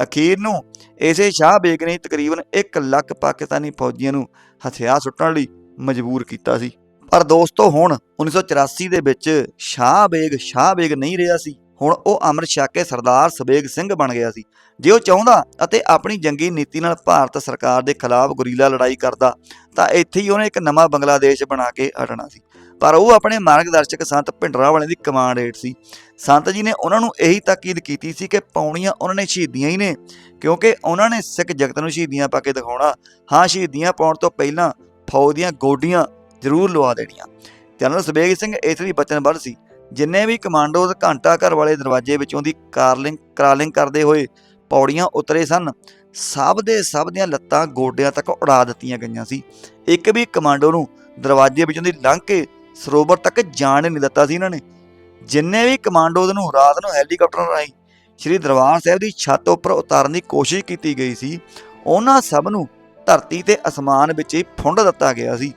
ਅਖੀਰ ਨੂੰ ਇਸੇ ਸ਼ਾਹ ਬੇਗ ਨੇ ਤਕਰੀਬਨ 1 ਲੱਖ ਪਾਕਿਸਤਾਨੀ ਫੌਜੀਆਂ ਨੂੰ ਹਥਿਆਰ ਸੁੱਟਣ ਲਈ ਮਜਬੂਰ ਕੀਤਾ ਸੀ। ਪਰ ਦੋਸਤੋ, ਹੁਣ 1984 ਦੇ ਵਿੱਚ ਸ਼ਾਹ ਬੇਗ ਸ਼ਾਹ ਬੇਗ ਨਹੀਂ ਰਿਹਾ ਸੀ। ਹੁਣ ਉਹ ਅਮਰ ਛਕ ਕੇ ਸਰਦਾਰ ਸਬੇਗ ਸਿੰਘ ਬਣ ਗਿਆ ਸੀ। ਜੇ ਉਹ ਚਾਹੁੰਦਾ ਅਤੇ ਆਪਣੀ ਜੰਗੀ ਨੀਤੀ ਨਾਲ ਭਾਰਤ ਸਰਕਾਰ ਦੇ ਖਿਲਾਫ ਗੁਰੀਲਾ ਲੜਾਈ ਕਰਦਾ, ਤਾਂ ਇੱਥੇ ਹੀ ਉਹਨੇ ਇੱਕ ਨਵਾਂ ਬੰਗਲਾਦੇਸ਼ ਬਣਾ ਕੇ ਹਟਣਾ ਸੀ। ਪਰ ਉਹ ਆਪਣੇ ਮਾਰਗਦਰਸ਼ਕ ਸੰਤ ਭਿੰਡਰਾਂ ਵਾਲੇ ਦੀ ਕਮਾਂਡ ਹੇਠ ਸੀ। ਸੰਤ ਜੀ ਨੇ ਉਹਨਾਂ ਨੂੰ ਇਹੀ ਤਾਕੀਦ ਕੀਤੀ ਸੀ ਕਿ ਪਾਉਣੀਆਂ ਉਹਨਾਂ ਨੇ ਸ਼ਹੀਦੀਆਂ ਹੀ ਨੇ, ਕਿਉਂਕਿ ਉਹਨਾਂ ਨੇ ਸਿੱਖ ਜਗਤ ਨੂੰ ਸ਼ਹੀਦੀਆਂ ਪਾ ਕੇ ਦਿਖਾਉਣਾ, ਹਾਂ ਸ਼ਹੀਦੀਆਂ ਪਾਉਣ ਤੋਂ ਪਹਿਲਾਂ ਫੌਜ ਦੀਆਂ ਗੋਡੀਆਂ ਜ਼ਰੂਰ ਲਵਾ ਦੇਣੀਆਂ। ਜਨਰਲ ਸਬੇਗ ਸਿੰਘ ਇਸ ਲਈ ਬਚਨਬੱਧ ਸੀ, ਜਿੰਨੇ ਵੀ ਕਮਾਂਡੋਜ਼ ਘੰਟਾ ਘਰ ਵਾਲੇ ਦਰਵਾਜ਼ੇ ਵਿੱਚੋਂ ਦੀ ਕਾਰਲਿੰਗ, ਕਰਾਲਿੰਗ ਕਰਦੇ ਹੋਏ ਪੌੜੀਆਂ ਉਤਰੇ ਸਨ, ਸਭ ਦੇ ਸਭ ਦੀਆਂ ਲੱਤਾਂ ਗੋਡਿਆਂ ਤੱਕ ਉਡਾ ਦਿੱਤੀਆਂ ਗਈਆਂ ਸੀ। ਇੱਕ ਵੀ ਕਮਾਂਡੋ ਨੂੰ ਦਰਵਾਜ਼ੇ ਵਿੱਚੋਂ ਦੀ ਲੰਘ ਕੇ ਸਰੋਵਰ ਤੱਕ ਜਾਣ ਨਹੀਂ ਦਿੱਤਾ ਸੀ ਇਹਨਾਂ ਨੇ। ਜਿੰਨੇ ਵੀ ਕਮਾਂਡੋਜ਼ ਨੂੰ ਰਾਤ ਨੂੰ ਹੈਲੀਕਾਪਟਰ ਰਾਹੀਂ ਸ੍ਰੀ ਦਰਬਾਰ ਸਾਹਿਬ ਦੀ ਛੱਤ ਉੱਪਰ ਉਤਾਰਨ ਦੀ ਕੋਸ਼ਿਸ਼ ਕੀਤੀ ਗਈ ਸੀ, ਉਹਨਾਂ ਸਭ ਨੂੰ ਧਰਤੀ ਤੇ ਅਸਮਾਨ ਵਿੱਚ ਹੀ ਫੁੰਡ ਦਿੱਤਾ ਗਿਆ ਸੀ।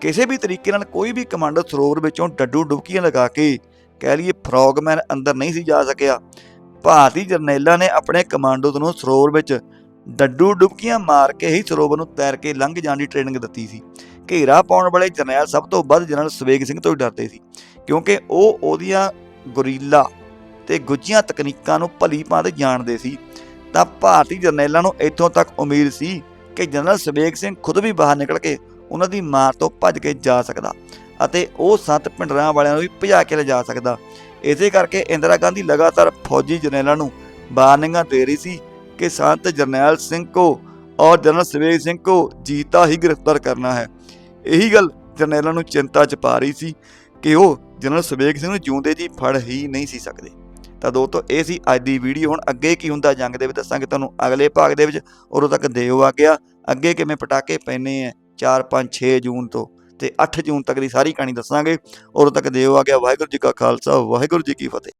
ਕਿਸੇ ਵੀ ਤਰੀਕੇ ਨਾਲ ਕੋਈ ਵੀ ਕਮਾਂਡੋ ਸਰੋਵਰ ਵਿੱਚੋਂ ਡੱਡੂ ਡੁਬਕੀਆਂ ਲਗਾ ਕੇ ਕਹਿ ਲਈਏ ਫਰੋਗਮੈਨ ਅੰਦਰ ਨਹੀਂ ਸੀ ਜਾ ਸਕਿਆ। ਭਾਰਤੀ ਜਰਨੈਲਾਂ ਨੇ ਆਪਣੇ ਕਮਾਂਡੋਜ਼ ਨੂੰ ਸਰੋਵਰ ਵਿੱਚ ਡੱਡੂ ਡੁਬਕੀਆਂ ਮਾਰ ਕੇ ਹੀ ਸਰੋਵਰ ਨੂੰ ਤੈਰ ਕੇ ਲੰਘ ਜਾਣ ਦੀ ਟ੍ਰੇਨਿੰਗ ਦਿੱਤੀ ਸੀ। ਘੇਰਾ ਪਾਉਣ ਵਾਲੇ ਜਰਨੈਲ ਸਭ ਤੋਂ ਵੱਧ ਜਨਰਲ ਸਵੇਗ ਸਿੰਘ ਤੋਂ ਹੀ ਡਰਦੇ ਸੀ, ਕਿਉਂਕਿ ਉਹ ਉਹਦੀਆਂ ਗੁਰੀਲਾ ਤੇ ਗੁੱਜੀਆਂ ਤਕਨੀਕਾਂ ਨੂੰ ਭਲੀ ਭਾਂਤ ਜਾਣਦੇ ਸੀ। ਤਾਂ ਭਾਰਤੀ ਜਰਨੈਲਾਂ ਨੂੰ ਇੱਥੋਂ ਤੱਕ ਉਮੀਦ ਸੀ ਕਿ ਜਨਰਲ ਸਵੇਗ ਸਿੰਘ ਖੁਦ ਵੀ ਬਾਹਰ ਨਿਕਲ ਕੇ ਉਹਨਾਂ ਦੀ ਮਾਰ ਤੋਂ ਭੱਜ ਕੇ ਜਾ ਸਕਦਾ ਅਤੇ ਉਹ ਸੱਤ ਪਿੰਡਰਾਂ ਵਾਲਿਆਂ ਨੂੰ ਵੀ ਭਜਾ ਕੇ ਲਿਜਾ ਸਕਦਾ। ਇਸੇ ਕਰਕੇ ਇੰਦਰਾ ਗਾਂਧੀ ਲਗਾਤਾਰ ਫੌਜੀ ਜਰਨੈਲਾਂ ਨੂੰ ਵਾਰਨਿੰਗਾਂ ਦੇ ਰਹੀ ਸੀ ਕਿ ਸੰਤ ਜਰਨੈਲ ਸਿੰਘ ਕੋ ਔਰ ਜਨਰਲ ਸਵੇਗ ਸਿੰਘ ਕੋ ਜੀਤਾ ਹੀ ਗ੍ਰਿਫਤਾਰ ਕਰਨਾ ਹੈ। ਇਹੀ ਗੱਲ ਜਰਨੈਲਾਂ ਨੂੰ ਚਿੰਤਾ ਚ ਪਾ ਰਹੀ ਸੀ ਕਿ ਉਹ ਜਨਰਲ ਸਵੇਗ ਸਿੰਘ ਨੂੰ ਜਿਉਂਦੇ ਜੀ ਫੜ ਹੀ ਨਹੀਂ ਸੀ ਸਕਦੇ। ਤਾਂ ਦੋਸਤੋ, ਇਹ ਸੀ ਅੱਜ ਦੀ ਵੀਡੀਓ। ਹੁਣ ਅੱਗੇ ਕੀ ਹੁੰਦਾ ਜੰਗ ਦੇ ਵਿੱਚ ਦੱਸਾਂਗੇ ਤੁਹਾਨੂੰ ਅਗਲੇ ਭਾਗ ਦੇ ਵਿੱਚ। ਉਦੋਂ ਤੱਕ ਦਿਓ ਆ ਗਿਆ। ਅੱਗੇ ਕਿਵੇਂ ਪਟਾਕੇ ਪੈਣੇ ਆ 4 5 6 ਜੂਨ ਤੋਂ ਤੇ 8 ਜੂਨ ਤੱਕ ਦੀ ਸਾਰੀ ਕਹਾਣੀ ਦੱਸਾਂਗੇ। ਉਦੋਂ ਤੱਕ ਦਿਓ ਆ ਗਿਆ। ਵਾਹਿਗੁਰੂ ਜੀ ਕਾ ਖਾਲਸਾ, ਵਾਹਿਗੁਰੂ ਜੀ ਕੀ ਫਤਿਹ।